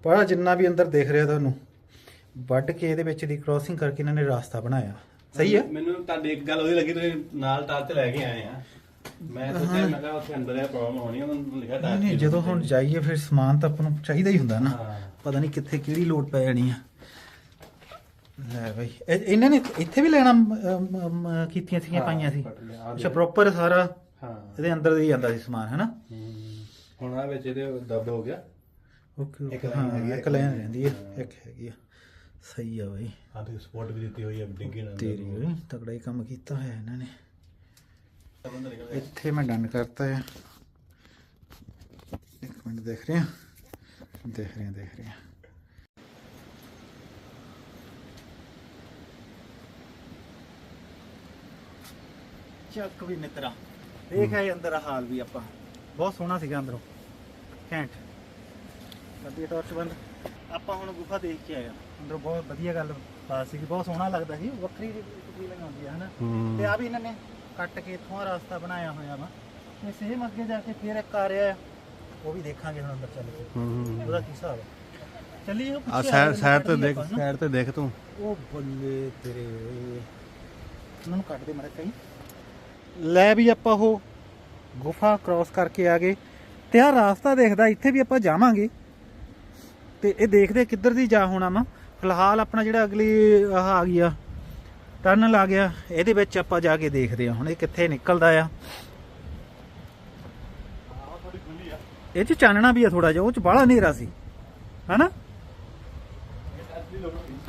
ਪਰ ਆਹ ਜਿੰਨਾ ਵੀ ਅੰਦਰ ਦੇਖ ਰਿਹਾ ਤੁਹਾਨੂੰ ਵੱਢ ਕੇ ਇਹਦੇ ਵਿੱਚ ਦੀ ਕ੍ਰੋਸਿੰਗ ਕਰਕੇ ਇਹਨਾਂ ਨੇ ਰਾਸਤਾ ਬਣਾਇਆ। ਸਹੀ ਹੈ? ਮੈਨੂੰ ਤੁਹਾਡੀ ਇੱਕ ਗੱਲ ਉਹਦੀ ਲੱਗੀ ਤੁਸੀਂ ਨਾਲ ਟਾਰ ਤੇ ਲੈ ਕੇ ਆਏ ਆ। ਮੈਂ ਸੋਚਿਆ ਮੈਂ ਕਿਹਾ ਉੱਥੇ ਅੰਦਰ ਇਹ ਪ੍ਰੋਬਲਮ ਹੋਣੀ ਉਹਨਾਂ ਨੂੰ ਲਿਖਿਆ ਨਹੀਂ ਨਹੀਂ ਜਦੋਂ ਹੁਣ ਜਾਈਏ ਫਿਰ ਸਮਾਨ ਤਾਂ ਆਪਾਂ ਨੂੰ ਚਾਹੀਦਾ ਹੀ ਹੁੰਦਾ ਨਾ। ਪਤਾ ਨਹੀਂ ਕਿੱਥੇ ਕਿਹੜੀ ਲੋਡ ਪੈ ਜਾਣੀ ਆ। ਲੈ ਬਈ ਇਹ- ਇਹਨਾਂ ਨੇ ਇੱਥੇ ਵੀ ਲੈਣਾ ਕੀਤੀਆਂ ਸੀਗੀਆਂ ਪਾਈਆਂ ਸੀ। ਅੱਛਾ ਪ੍ਰੋਪਰ ਸਾਰਾ ਹਾਂ। ਇਹਦੇ ਅੰਦਰ ਦੇ ਹੀ ਜਾਂਦਾ ਸੀ ਸਮਾਨ ਹੈਨਾ। ਹੁਣ ਆ ਵਿੱਚ ਇਹਦੇ ਦਬਦ ਹੋ ਗਿਆ। ਓਕੇ ਇੱਕ ਹਾਂ ਹੈਗੀ ਆ, ਇੱਕ ਲਾਈਨ ਰਹਿੰਦੀ ਹੈ ਇੱਕ ਹੈਗੀ ਆ। ਸਹੀ ਆ ਬਈ। ਆ ਤੇ ਸਪੋਰਟ ਵੀ ਦਿੱਤੀ ਹੋਈ ਹੈ ਡਿੱਗੇ ਨਾਲ ਤੇਰੀ ਤਗੜਾ ਹੀ ਕੰਮ ਕੀਤਾ ਹੋਇਆ ਇਹਨਾਂ ਨੇ। ਇੱਥੇ ਮੈਂ ਡਨ ਕਰਤਾ ਹੈ ਇੱਕ ਮਿੰਟ ਦੇਖ ਰਹੇ। ਹਾਂ ਦੇਖ ਰਹੇ ਹਾਂ ਦੇਖ ਰਹੇ। ਹਾਂ ਚੱਕ ਵੀ ਮਿੱਤਰਾ ਦੇਖ ਆਏ ਅੰਦਰ ਹਾਲ ਵੀ ਆਪਾਂ। ਬਹੁਤ ਸੋਹਣਾ ਸੀਗਾ ਅੰਦਰੋਂ। ਘੈਂਟ। ਕੱਢੀ ਟਾਰਚ ਬੰਦ। ਆਪਾਂ ਹੁਣ ਗੁਫਾ ਦੇਖ ਕੇ ਆਇਆ ਅੰਦਰੋਂ ਬਹੁਤ ਵਧੀਆ ਗੱਲ ਬਾਤ ਸੀ ਬਹੁਤ ਸੋਹਣਾ ਲੱਗਦਾ ਸੀ। ਵੱਖਰੀ ਜਿਹੀ ਫੀਲਿੰਗ ਆਉਂਦੀ ਹੈ। ਹਨਾ ਤੇ ਆ ਵੀ ਇਹਨਾਂ ਨੇ ਕੱਟ ਕੇ ਇੱਥੋਂ ਰਸਤਾ ਬਣਾਇਆ ਹੋਇਆ ਵਾ। ਤੇ ਸੇਮ ਅੱਗੇ ਜਾ ਕੇ ਫਿਰ ਇੱਕ ਆ ਰਿਹਾ ਆ। ਉਹ ਵੀ ਦੇਖਾਂਗੇ ਹੁਣ ਅੰਦਰ ਚੱਲ ਕੇ। ਉਹਦਾ ਕੀ ਹਿਸਾਬ ਹੈ ਚੱਲੀਏ ਉਹ ਆ ਪਿੱਛੇ ਸਾਈਡ ਆ ਸਾਈਡ ਤੇ ਦੇਖ ਆਪਾਂ ਨਾ। ਸਾਈਡ ਤੇ ਦੇਖ ਤੂੰ। ਉਹ ਬੱਲੇ ਤੇਰੇ। ਉਹਨਾਂ ਨੂੰ ਕੱਢ ਦੇ ਮੜੇ ਕਈ ਲੈ ਵੀ ਆਪਾਂ ਉਹ ਗੁਫਾ ਕ੍ਰਾਸ ਕਰਕੇ ਆ ਗਏ। ਤੇ ਆਹ ਰਾਸਤਾ ਦੇਖਦਾ ਇੱਥੇ ਵੀ ਆਪਾਂ ਜਾਵਾਂਗੇ। ਤੇ ਇਹ ਦੇਖਦੇ ਕਿੱਧਰ ਦੀ ਜਾ ਹੋਣਾ ਵਾ। ਫਿਲਹਾਲ ਆਪਣਾ ਜਿਹੜਾ ਅਗਲੀ ਆਹ ਆ ਗਿਆ ਟਨਲ ਆ ਗਿਆ। ਇਹਦੇ ਵਿੱਚ ਆਪਾਂ ਜਾ ਕੇ ਦੇਖਦੇ ਹਾਂ। ਹੁਣ ਇਹ ਕਿੱਥੇ ਨਿਕਲਦਾ ਆ। ਇਹ ਚ ਚਾਨਣਾ ਵੀ ਆ ਥੋੜਾ ਜਿਹਾ। ਉਹ ਚ ਬਾਹਲਾ ਹਨੇਰਾ ਸੀ। ਹਨਾ?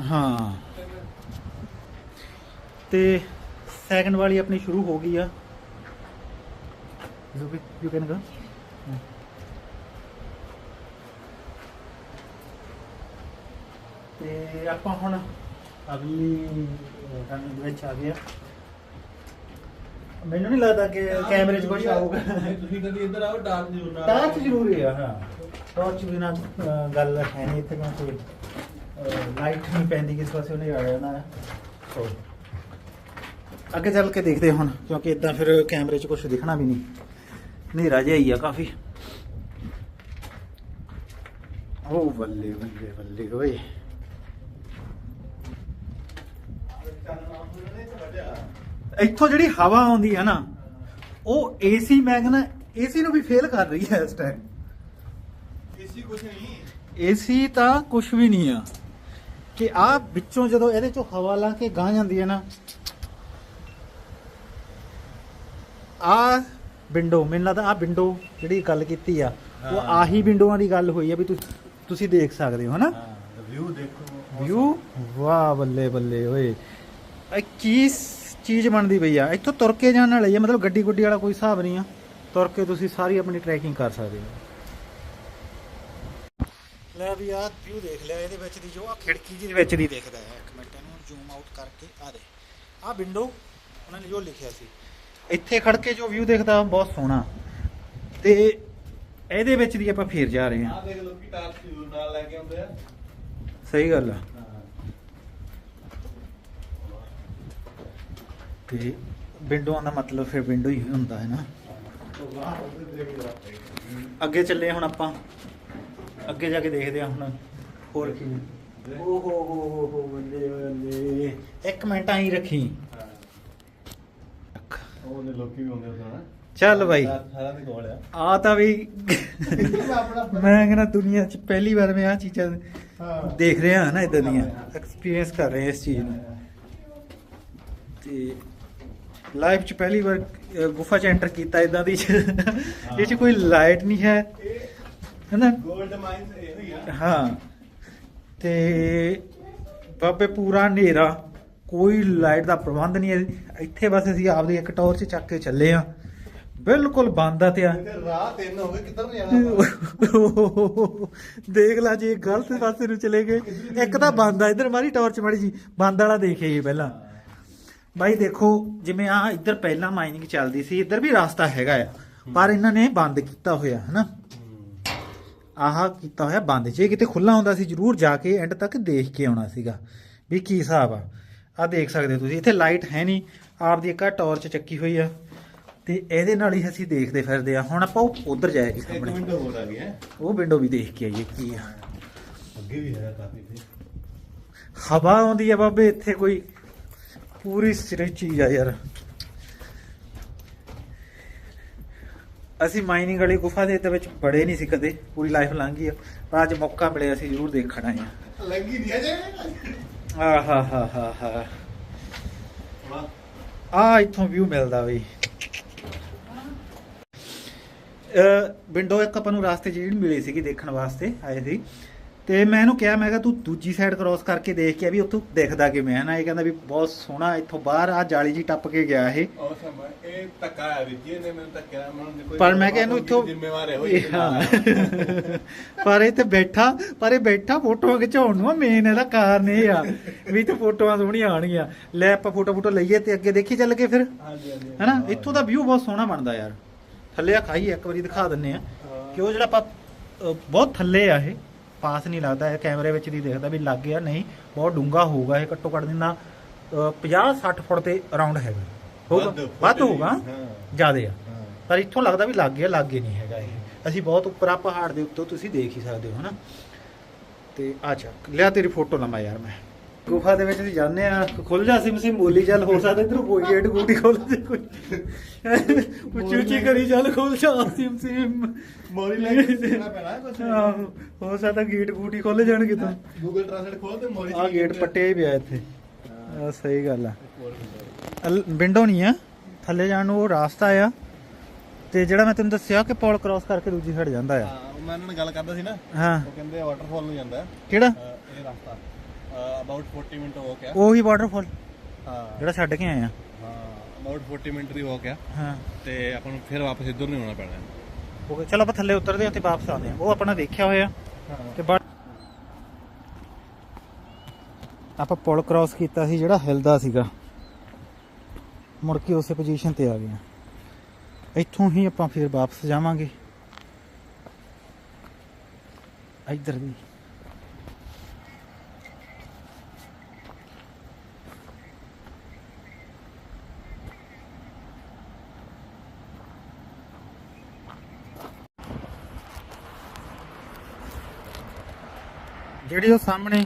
ਹਾਂ। ਤੇ ਸੈਕੰਡ ਵਾਲੀ ਆਪਣੀ ਸ਼ੁਰੂ ਹੋ ਗਈ ਆ। You can go. ਤੇ ਆਪਾਂ ਹੁਣ ਅਗਲੀ ਵਿੱਚ ਆ ਮੈਨੂੰ ਨਹੀਂ ਲੱਗਦਾ ਕਿ ਕੈਮਰੇ 'ਚ ਕੁਝ ਆਊਗਾ। ਤੁਸੀਂ ਕਦੀ ਇੱਧਰ ਆਓ ਡਾਰਕ ਜ਼ਰੂਰ ਨਾਲ ਟਾਰਚ ਜ਼ਰੂਰੀ ਆ ਹਾਂ। ਟਾਰਚ ਬਿਨਾ ਗੱਲ ਹੈ ਨਹੀਂ ਇੱਥੇ ਕਿਉਂਕਿ ਲਾਈਟ ਨਹੀਂ ਪੈਂਦੀ ਕਿਸ ਪਾਸੇ ਉਹਨੇ ਆ ਜਾਣਾ ਹੈ ਸੋ ਅੱਗੇ ਚੱਲ ਕੇ ਦੇਖਦੇ ਹਾਂ ਹੁਣ ਕਿਉਂਕਿ ਇਦਾਂ ਫਿਰ ਕੈਮਰੇ 'ਚ ਕੁਝ ਦਿਖਣਾ ਵੀ ਨਹੀਂ ਹਨੇਰਾ ਜਿਹਾ ਹੀ ਆ ਕਾਫੀ। ਉਹ ਬੱਲੇ ਬੱਲੇ ਬੱਲੇ ਓਏ। ਇੱਥੋਂ ਜਿਹੜੀ ਹਵਾ ਆਉਂਦੀ ਹੈ ਨਾ ਉਹ ਏਸੀ ਮੈਂ ਕਹਿੰਦਾ ਏਸੀ ਨੂੰ ਵੀ ਫੇਲ ਕਰ ਰਹੀ ਹੈ ਇਸ ਟਾਈਮ ਏਸੀ ਕੁਛ ਨਹੀਂ। ਏਸੀ ਤਾਂ ਕੁਝ ਵੀ ਨਹੀਂ ਆ। ਕਿ ਆ ਵਿੱਚੋਂ ਜਦੋਂ ਇਹਦੇ ਚੋਂ ਹਵਾ ਲਾ ਕੇ ਗਾਂ ਜਾਂਦੀ ਹੈ ਨਾ ਆ ਵਿੰਡੋ ਮੈਨੂੰ ਲੱਗਦਾ ਆ ਵਿੰਡੋ ਜਿਹੜੀ ਗੱਲ ਕੀਤੀ ਆ ਉਹ। ਆਹੀ ਵਿੰਡੋਆਂ ਦੀ ਗੱਲ ਹੋਈ ਆ ਵੀ ਤੁਸੀਂ ਤੁਸੀਂ ਦੇਖ ਸਕਦੇ ਹੋ ਹਨਾ? ਵਿਊ ਦੇਖੋ ਵਿਊ ਵਾਹ ਬੱਲੇ ਬੱਲੇ ਓਏ। ਇਹ ਕੀ ਚੀਜ਼ ਬਣਦੀ ਪਈ ਆ? ਇੱਥੋਂ ਤੁਰ ਕੇ ਜਾਣ ਵਾਲੀ ਆ ਮਤਲਬ ਗੱਡੀ ਗੁੱਡੀ ਵਾਲਾ ਕੋਈ ਹਿਸਾਬ ਨਹੀਂ ਆ। ਤੁਰ ਕੇ ਤੁਸੀਂ ਸਾਰੀ ਆਪਣੀ ਟਰੈਕਿੰਗ ਕਰ ਸਕਦੇ ਹੋ। ਲੈ ਵੀ ਆ ਵਿਊ ਦੇਖ ਲਿਆ ਇਹਦੇ ਵਿੱਚ ਦੀ ਜੋ ਆ ਖਿੜਕੀ ਜੀ ਦੇ ਵਿੱਚ ਦੀ ਦਿਖਦਾ ਹੈ। ਇੱਕ ਮਿੰਟ ਇਹਨੂੰ ਜ਼ੂਮ ਆਊਟ ਕਰਕੇ ਆ ਦੇ ਆ ਵਿੰਡੋ ਉਹਨਾਂ ਨੇ ਜੋ ਲਿਖਿਆ ਸੀ। ਇੱਥੇ ਖੜ ਕੇ ਜੋ ਵਿਊ ਦਿਖਦਾ ਬਹੁਤ ਸੋਹਣਾ। ਤੇ ਇਹਦੇ ਵਿੱਚ ਦੀ ਆਪਾਂ ਫੇਰ ਜਾ ਰਹੇ ਹਾਂ। ਆ ਦੇਖ ਲੋਕੀ ਟਾਰਚ ਜ਼ਰੂਰ ਨਾਲ ਲੈ ਕੇ ਆਉਂਦੇ ਆ। ਸਹੀ ਗੱਲ ਆ। ਤੇ ਵਿੰਡੋਆਂ ਦਾ ਮਤਲਬ ਫਿਰ ਵਿੰਡੋ ਹੀ ਹੁੰਦਾ ਹੈ ਨਾ। ਅੱਗੇ ਚੱਲੇ ਹੁਣ ਆਪਾਂ। ਅੱਗੇ ਜਾ ਕੇ ਦੇਖਦੇ ਆ ਹੁਣ ਹੋਰ ਕੀ। ਓ ਹੋ ਹੋ ਹੋ ਹੋ ਬੱਲੇ ਬੱਲੇ। ਇੱਕ ਮਿੰਟ ਆਈ ਰੱਖੀ। ਉਹਨੇ ਲੋਕੀ ਵੀ ਆਉਂਦੇ ਉਧਰ ਨਾ ਚੱਲ ਬਾਈ। ਸਾਰਾ ਕੋਲ ਆ। ਆ ਤਾਂ ਵੀ ਮੈਂ ਕਹਿੰਦਾ ਦੁਨੀਆ 'ਚ ਪਹਿਲੀ ਵਾਰ ਮੈਂ ਆ ਚੀਜ਼ਾਂ ਹਾਂ। ਦੇਖ ਰਿਹਾ ਨਾ ਇਦਾਂ ਦੀਆਂ। ਐਕਸਪੀਰੀਅੰਸ ਕਰ ਰਹੇ ਇਸ ਚੀਜ਼ ਨੂੰ। ਤੇ ਲਾਈਫ 'ਚ ਪਹਿਲੀ ਵਾਰ ਗੁਫਾ 'ਚ ਐਂਟਰ ਕੀਤਾ ਇਦਾਂ ਦੀ। ਇਹ 'ਚ ਕੋਈ ਲਾਈਟ ਨਹੀਂ ਹੈ। ਹੈਨਾ? ਗੋਲਡ ਮਾਈਨਸ ਇਹੋ ਹੀ ਆ। ਹਾਂ। ਤੇ ਬਾਬੇ ਪੂਰਾ ਹਨੇਰਾ। ਕੋਈ ਲਾਈਟ ਦਾ ਪ੍ਰਬੰਧ ਨਹੀਂ ਹੈ। ਇੱਥੇ ਬਸ ਅਸੀਂ ਆਪਦੀ ਇੱਕ ਟੌਰਚ ਚੱਕ ਕੇ ਚੱਲੇ ਆ ਬਿਲਕੁਲ ਬੰਦ ਆ ਤੇ ਆ। ਰਾਹ ਤਿੰਨ ਹੋ ਗਏ ਕਿੱਧਰ ਜਾਣਾ ਦੇਖ ਲਾ ਜੀ ਗਲਤ ਪਾਸੇ ਨੂੰ ਚਲੇ ਗਏ। ਇੱਕ ਤਾਂ ਬੰਦ ਆ। ਇਧਰ ਮਾਰੀ ਟਾਰਚ ਮਾੜੀ ਜੀ। ਬੰਦ ਵਾਲਾ ਦੇਖਿਆ ਜੀ ਪਹਿਲਾਂ। ਬਾਈ ਦੇਖੋ ਜਿਵੇਂ ਆ ਇੱਧਰ ਪਹਿਲਾਂ ਮਾਈਨਿੰਗ ਚੱਲਦੀ ਸੀ ਇੱਧਰ ਵੀ ਰਸਤਾ ਹੈਗਾ ਆ ਪਰ ਇਹਨਾਂ ਨੇ ਬੰਦ ਕੀਤਾ ਹੋਇਆ ਹਨਾ? ਆਹ ਕੀਤਾ ਹੋਇਆ ਬੰਦ ਜੇ ਕਿਤੇ ਖੁੱਲਾ ਹੁੰਦਾ ਸੀ ਜਰੂਰ ਜਾ ਕੇ ਐਂਡ ਤੱਕ ਦੇਖ ਕੇ ਆਉਣਾ ਸੀਗਾ। ਵੀ ਕੀ ਹਿਸਾਬ ਆ? ਆ ਦੇਖ ਸਕਦੇ ਹੋ ਤੁਸੀਂ ਇੱਥੇ ਲਾਈਟ ਹੈ ਨਹੀਂ ਆਪਦੀ ਇੱਕ ਆਹ ਟਾਰਚ ਚੱਕੀ ਹੋਈ ਆ ਤੇ ਇਹਦੇ ਨਾਲ ਹੀ ਅਸੀਂ ਦੇਖਦੇ ਫਿਰਦੇ ਆ। ਹੁਣ ਆਪਾਂ ਉਧਰ ਜਾਏਗੀ ਇੱਕ ਸਾਹਮਣੇ। ਮਿੰਟ ਹੋਰ ਆ ਗਿਆ। ਉਹ ਵਿੰਡੋ ਵੀ ਦੇਖ ਕੇ ਆਈਏ ਕੀ ਆ। ਅੱਗੇ ਵੀ ਹੈਗਾ ਕਾਫੀ ਹਵਾ ਆਉਂਦੀ ਆ ਬਾਬੇ ਇੱਥੇ ਕੋਈ ਪੂਰੀ ਸਿਰੇ ਚੀਜ਼ ਆ ਯਾਰ। ਅਸੀਂ ਮਾਈਨਿੰਗ ਵਾਲੀ ਗੁਫਾ ਦੇ ਵਿੱਚ ਬੜੇ ਨਹੀਂ ਸੀ ਕਦੇ ਪੂਰੀ ਲਾਈਫ ਲੰਘ ਆ। ਪਰ ਅੱਜ ਮੌਕਾ ਮਿਲਿਆ ਅਸੀਂ ਜ਼ਰੂਰ ਦੇਖਣ ਆਏ ਆ ਲੱਗੀ ਨਹੀਂ ਅਜੇ ਆਹ ਹਾ ਹਾ ਹਾ ਆ ਇੱਥੋਂ ਵਿਊ ਮਿਲਦਾ ਬਈ। ਵਿੰਡੋ ਇੱਕ ਆਪਾਂ ਨੂੰ ਰਾਸਤੇ ਜਿਹੜੀ ਮਿਲੀ ਸੀਗੀ ਦੇਖਣ ਵਾਸਤੇ ਆਏ ਸੀ। ਤੇ ਮੈਂ ਇਹਨੂੰ ਕਿਹਾ ਮੈਂ ਕਿਹਾ ਤੂੰ ਦੂਜੀ ਸਾਈਡ ਕ੍ਰਾਸ ਕਰਕੇ ਦੇਖ ਕੇ ਆ ਵੀ ਉੱਥੋਂ ਦਿਖਦਾ ਕਿਵੇਂ ਹੈ ਨਾ ਇਹ ਕਹਿੰਦਾ ਵੀ ਬਹੁਤ ਸੋਹਣਾ ਇੱਥੋਂ ਬਾਹਰ ਆ ਜਾਲੀ ਜੀ ਟੱਪ ਕੇ ਗਿਆ ਇਹ। ਉਹ ਸਮਾਂ ਇਹ ਧੱਕਾ ਹੈ ਵੀਰ ਜੀ ਇਹਨੇ ਮੈਨੂੰ ਧੱਕਿਆ ਮੈਨੂੰ ਕੋਈ ਪਰ ਮੈਂ ਕਿਹਾ ਇਹਨੂੰ ਇੱਥੋਂ ਜ਼ਿੰਮੇਵਾਰ ਹੈ ਪਰ ਇਹ ਤੇ ਬੈਠਾ ਪਰ ਇਹ ਬੈਠਾ ਫੋਟੋਆਂ ਖਿਚਾਉਣ ਨੂੰ ਮੇਨ ਇਹਦਾ ਕਾਰਨ ਇਹ ਆ ਵੀ ਤੇ ਫੋਟੋਆਂ ਸੋਹਣੀਆਂ ਆਣਗੀਆਂ ਲੈ ਆਪਾਂ ਫੋਟੋ ਫੋਟੋ ਲਈਏ ਤੇ ਅੱਗੇ ਦੇਖੀ ਚੱਲ ਕੇ ਫਿਰ। ਹਾਂਜੀ ਹਾਂਜੀ ਹੈਨਾ? ਇੱਥੋਂ ਦਾ ਵਿਊ ਬਹੁਤ ਸੋਹਣਾ ਬਣਦਾ ਯਾਰ। ਥੱਲੇ ਆ ਖਾਈ ਇੱਕ ਵਾਰੀ ਦਿਖਾ ਦਿੰਨੇ ਆ। ਕਿ ਉਹ ਜਿਹੜਾ ਆਪਾਂ ਬਹੁਤ ਥੱਲੇ ਆ ਇਹ। ਪਾਸ ਨਹੀਂ ਲੱਗਦਾ ਇਹ ਕੈਮਰੇ ਵਿੱਚ ਨਹੀਂ ਦਿਖਦਾ ਵੀ ਲੱਗ ਗਿਆ ਨਹੀਂ ਬਹੁਤ ਡੂੰਗਾ ਹੋਊਗਾ ਇਹ ਘੱਟੋ ਘੱਟ ਦਿਨਾ 50 60 ਫੁੱਟ ਦੇ ਅਰਾਊਂਡ ਹੈਗਾ। ਹੋਊਗਾ ਵੱਧ, ਹੋਊਗਾ। ਜ਼ਿਆਦੇ ਆ। ਪਰ ਇੱਥੋਂ ਲੱਗਦਾ ਵੀ ਲੱਗ ਗਿਆ ਲੱਗੇ ਨਹੀਂ ਹੈਗਾ ਇਹ। ਅਸੀਂ ਬਹੁਤ ਉੱਪਰ ਆ ਪਹਾੜ ਦੇ ਉੱਤੋਂ ਤੁਸੀਂ ਦੇਖ ਹੀ ਸਕਦੇ ਹੋ ਹਨਾ। ਤੇ ਆ ਚੱਕ ਲਿਆ ਤੇਰੀ ਫੋਟੋ ਲਵਾਂ ਯਾਰ ਮੈਂ। ਗੁਫਾ ਦੇ ਵਿੱਚ ਅਸੀਂ ਜਾਂਦੇ ਆ ਖੁੱਲ ਜਾ ਸਿਮ ਸਿਮ ਬੋਲੀ ਚੱਲ ਹੋ ਸਕਦਾ ਇਧਰੋਂ ਕੋਈ ਗੇਟ ਗੂਟੀ ਖੋਲ ਦੇ ਕੋਈ। ਉੱਚੀ ਉੱਚੀ ਕਰੀ ਚੱਲ ਖੁੱਲ ਜਾ ਸਿਮ ਸਿਮ। ਮੋਰੀ ਲੈ ਕੇ ਸਿੱਖਣਾ ਪੈਣਾ ਆਹੋ, ਹੋ ਸਕਦਾ ਗੇਟ ਗੂਟੀ ਖੋਲ ਜਾਣਗੇ ਤਾਂ ਗੂਗਲ ਟ੍ਰਾਂਸਲੇਟ ਖੋਲ ਤੇ ਮੋਰੀ ਆ ਗੇਟ ਪੱਟਿਆ ਹੀ ਪਿਆ ਇੱਥੇ। ਆ ਸਹੀ ਗੱਲ ਆ। ਵਿੰਡੋ ਨਹੀਂ ਆ। ਥੱਲੇ ਜਾਣ ਨੂੰ ਉਹ ਰਾਸਤਾ ਆ। ਤੇ ਜਿਹੜਾ ਮੈਂ ਤੈਨੂੰ ਦੱਸਿਆ ਕਿ ਪੌਲ ਕ੍ਰਾਸ ਕਰਕੇ ਦੂਜੀ ਸਾਈਡ ਜਾਂਦਾ ਆ। ਹਾਂ ਮੈਂ ਇਹਨਾਂ ਨਾਲ ਗੱਲ ਕਰਦਾ ਸੀ ਨਾ। ਹਾਂ। ਉਹ ਕਹਿੰਦੇ ਵਾਟਰਫਾਲ ਨੂੰ ਜਾਂਦਾ। ਕਿਹੜਾ? ਇਹ ਰਸਤਾ। ਅਬਾਊਟ 40 ਮਿੰਟ ਹੋ ਗਿਆ। ਉਹੀ ਵਾਟਰਫਾਲ ਹਾਂ। ਜਿਹੜਾ ਛੱਡ ਕੇ ਆਏ ਆ? ਹਾਂ ਅਬਾਊਟ 40 ਮਿੰਟ ਦੀ ਹੋ ਗਿਆ। ਹਾਂ। ਤੇ ਆਪਾਂ ਨੂੰ ਫਿਰ ਵਾਪਸ ਇੱਧਰ ਨੂੰ ਆਉਣਾ ਪੈਣਾ ਹੈ। ਓਕੇ ਚਲ ਆਪਾਂ ਥੱਲੇ ਉਤਰਦੇ ਹਾਂ ਤੇ ਵਾਪਸ ਆਉਂਦੇ ਆ ਉਹ ਆਪਣਾ ਦੇਖਿਆ ਹੋਇਆ। ਹਾਂ। ਤੇ ਆਪਾਂ ਪੁਲ ਕ੍ਰਾਸ ਕੀਤਾ ਸੀ ਜਿਹੜਾ ਹਿਲਦਾ ਸੀਗਾ। ਮੁੜ ਕੇ ਉਸੇ ਪੋਜੀਸ਼ਨ ਤੇ ਆ ਗਏ ਹਾਂ। ਇੱਥੋਂ ਹੀ ਆਪਾਂ ਫਿਰ ਵਾਪਸ ਜਾਵਾਂਗੇ। ਇੱਧਰ ਦੀ ਜਿਹੜੀ ਉਹ ਸਾਹਮਣੇ,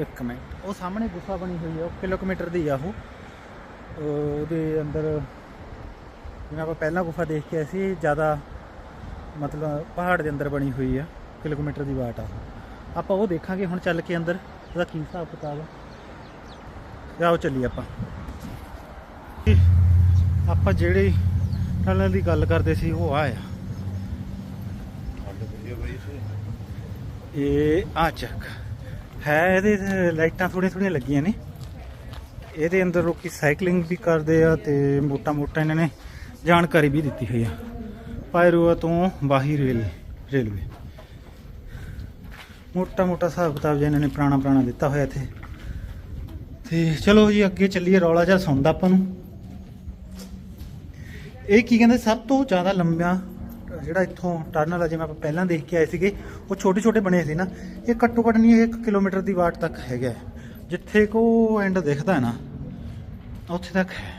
ਇੱਕ ਮਿੰਟ, ਉਹ ਸਾਹਮਣੇ ਗੁਫਾ ਬਣੀ ਹੋਈ ਹੈ, ਉਹ ਕਿਲੋਮੀਟਰ ਦੀ ਆ ਉਹ। ਉਹਦੇ ਅੰਦਰ ਜਿਵੇਂ ਆਪਾਂ ਪਹਿਲਾਂ ਗੁਫਾ ਦੇਖ ਕੇ ਆਏ ਸੀ ਜ਼ਿਆਦਾ ਮਤਲਬ ਪਹਾੜ ਦੇ ਅੰਦਰ ਬਣੀ ਹੋਈ ਆ, ਕਿਲੋਮੀਟਰ ਦੀ ਬਾਟ ਆ ਆਪਾਂ ਉਹ ਦੇਖਾਂਗੇ ਹੁਣ ਚੱਲ ਕੇ ਅੰਦਰ, ਉਹਦਾ ਕੀ ਹਿਸਾਬ ਕਿਤਾਬ ਆ। ਆਓ ਚੱਲੀ ਆਪਾਂ। ਆਪਾਂ ਜਿਹੜੇ ਟਨਲ ਦੀ ਗੱਲ ਕਰਦੇ ਸੀ, ਉਹ ਆ ਆ। ਇਹ ਆ ਚੱਕ। ਹੈ ਇਹਦੇ, ਲਾਈਟਾਂ ਥੋੜੀਆਂ ਥੋੜੀਆਂ ਲੱਗੀਆਂ ਨੇ। ਇਹਦੇ ਅੰਦਰ ਲੋਕੀ ਸਾਈਕਲਿੰਗ ਵੀ ਕਰਦੇ ਆ ਤੇ ਮੋਟਾ ਮੋਟਾ ਇਹਨਾਂ ਨੇ ਜਾਣਕਾਰੀ ਵੀ ਦਿੱਤੀ ਹੋਈ ਆ। ਪਾਇਰੂਆ ਤੋਂ ਬਾਹੀ ਰੇਲ, ਰੇਲਵੇ। ਮੋਟਾ ਮੋਟਾ ਹਿਸਾਬ ਕਿਤਾਬ ਜਿਹਾ ਇਹਨਾਂ ਨੇ ਪੁਰਾਣਾ ਪੁਰਾਣਾ ਦਿੱਤਾ ਹੋਇਆ ਇੱਥੇ। ਤੇ ਚਲੋ ਜੀ, ਅੱਗੇ ਚੱਲੀਏ ਰੌਲਾ ਜਿਹਾ ਸੁਣਦਾ ਆਪਾਂ ਨੂੰ। ਇਹ ਕੀ ਕਹਿੰਦੇ, ਸਭ ਤੋਂ ਜ਼ਿਆਦਾ ਲੰਬਾ ਜਿਹੜਾ ਇੱਥੋਂ ਟਰਨਲ ਆ ਜਿਵੇਂ ਆਪਾਂ ਪਹਿਲਾਂ ਦੇਖ ਕੇ ਆਏ ਸੀਗੇ ਉਹ ਛੋਟੇ ਛੋਟੇ ਬਣੇ ਸੀ ਨਾ। ਇਹ ਘੱਟੋ ਘੱਟ ਨਹੀਂ 1 ਕਿਲੋਮੀਟਰ ਦੀ ਵਾਟ ਤੱਕ ਹੈਗਾ ਹੈ। ਜਿੱਥੇ ਕੋ ਐਂਡ ਦਿਖਦਾ ਹੈ ਨਾ ਉੱਥੇ ਤੱਕ ਹੈ।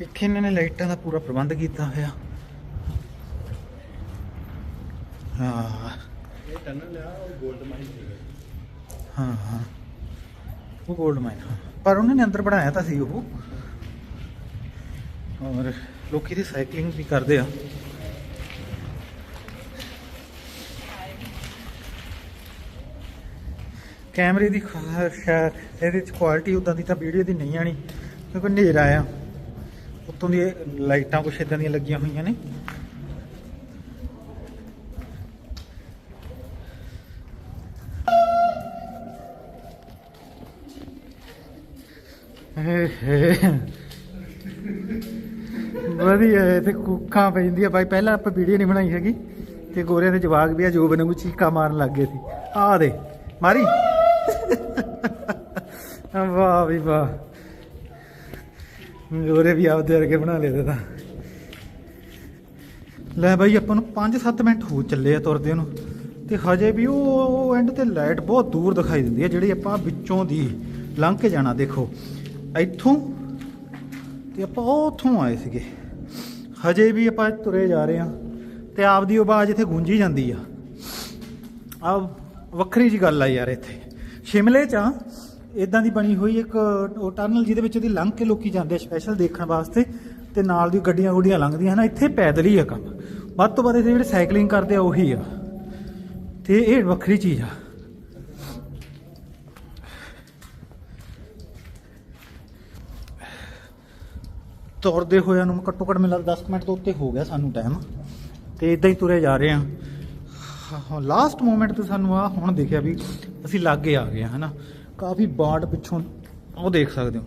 ਇੱਥੇ ਇਹਨਾਂ ਨੇ ਲਾਈਟਾਂ ਦਾ ਪੂਰਾ ਪ੍ਰਬੰਧ ਕੀਤਾ ਹੋਇਆ। ਹਾਂ। ਇਹ ਟਨਲ ਆ ਉਹ 골ਡ ਮਾਈਨ ਹਾਂ ਹਾਂ। ਉਹ 골ਡ ਮਾਈਨ ਪਰ ਉਹਨਾਂ ਨੇ ਅੰਦਰ ਬਣਾਇਆ ਤਾਂ ਸੀ ਉਹ। ਔਰ ਲੋਕੀ ਦੀ ਸਾਈਕਲਿੰਗ ਵੀ ਕਰਦੇ ਆ। ਕੈਮਰੇ ਦੀ ਖ- ਸ਼ਾਇਦ ਇਹਦੇ ਚ ਕੁਆਲਿਟੀ ਉਦਾਂ ਦੀ ਤਾਂ ਵੀਡੀਓ ਦੀ ਨਹੀਂ ਆਣੀ ਕਿਉਂਕਿ ਹਨੇਰਾ ਆ। ਉੱਤੋਂ ਦੀ ਲਾਈਟਾਂ ਕੁਛ ਇਦਾਂ ਦੀਆਂ ਲੱਗੀਆਂ ਹੋਈਆਂ ਨੇ। ਹੇ ਹੇ। ਵਧੀਆ ਇਹ ਤੇ ਕੁੱਖਾਂ ਪੈਂਦੀਆਂ ਬਾਈ, ਪਹਿਲਾਂ ਆਪਾਂ ਵੀਡੀਓ ਨਹੀਂ ਬਣਾਈ ਹੈਗੀ। ਤੇ ਗੋਰਿਆਂ ਦੇ ਜਵਾਗ ਵੀ ਆ, ਜੋ ਬਨੂ ਚੀਕਾ ਮਾਰਨ ਲੱਗ ਗਏ ਸੀ। ਆ ਦੇ, ਮਾਰੀ। ਵਾਹ ਵੀ, ਵਾਹ। ਗੋਰੇ ਵੀ ਆਪਦੇ ਵਰਗੇ ਬਣਾ ਲਏ ਤਾਂ ਲੈ ਬਾਈ, ਆਪਾਂ ਨੂੰ 5-7 ਮਿੰਟ ਹੋ ਚੱਲੇ ਆ ਤੁਰਦੇ ਨੂੰ। ਤੇ ਹਜੇ ਵੀ ਉਹ ਐਂਡ ਤੇ ਲਾਈਟ ਬਹੁਤ ਦੂਰ ਦਿਖਾਈ ਦਿੰਦੀ ਹੈ ਜਿਹੜੀ ਆਪਾਂ ਵਿੱਚੋਂ ਦੀ ਲੰਘ ਕੇ ਜਾਣਾ, ਦੇਖੋ। ਇੱਥੋਂ ਤੇ ਆਪਾਂ ਉਹ ਉੱਥੋਂ ਆਏ ਸੀਗੇ। ਹਜੇ ਵੀ ਆਪਾਂ ਤੁਰੇ ਜਾ ਰਹੇ ਆ ਤੇ ਆਪਦੀ ਆਵਾਜ਼ ਇੱਥੇ ਗੂੰਜੀ ਜਾਂਦੀ ਆ। ਆ ਵੱਖਰੀ ਜੀ ਗੱਲ ਆ ਯਾਰ ਇੱਥੇ। ਸ਼ਿਮਲੇ 'ਚ ਇਦਾਂ ਦੀ ਬਣੀ ਹੋਈ ਇੱਕ ਟਨਲ ਜਿਹਦੇ ਵਿੱਚ ਉਹਦੀ ਲੰਘ ਕੇ ਲੋਕੀ ਜਾਂਦੇ ਸਪੈਸ਼ਲ ਦੇਖਣ ਵਾਸਤੇ ਤੇ ਨਾਲ ਦੀ ਗੱਡੀਆਂ ਗੁੱਡੀਆਂ ਲੰਘਦੀਆਂ ਹਨ। ਇੱਥੇ ਪੈਦਲ ਹੀ ਆ ਕੰਮ। ਵੱਧ ਤੋਂ ਵੱਧ ਇੱਥੇ ਜਿਹੜੇ ਸਾਈਕਲਿੰਗ ਕਰਦੇ ਆ ਉਹੀ ਆ। ਤੇ ਇਹ ਵੱਖਰੀ ਚੀਜ਼ ਆ। ਤੁਰਦੇ ਹੋਇਆਂ ਨੂੰ ਘੱਟੋ ਘੱਟ ਮੈਨੂੰ ਲੱਗਦਾ 10 ਮਿੰਟ ਤੋਂ ਉੱਤੇ ਹੋ ਗਿਆ ਸਾਨੂੰ ਟਾਈਮ ਤੇ ਇਦਾਂ ਹੀ ਤੁਰੇ ਜਾ ਰਹੇ ਆ ਲਾਸਟ ਮੂਮੈਂਟ ਤੇ ਸਾਨੂੰ ਆ ਹੁਣ ਦੇਖਿਆ ਵੀ ਅਸੀਂ ਲਾਗੇ ਆ ਗਏ ਆ ਹਨਾ। ਕਾਫੀ ਬਾਟ ਪਿੱਛੋਂ ਉਹ ਦੇਖ ਸਕਦੇ ਹੋ।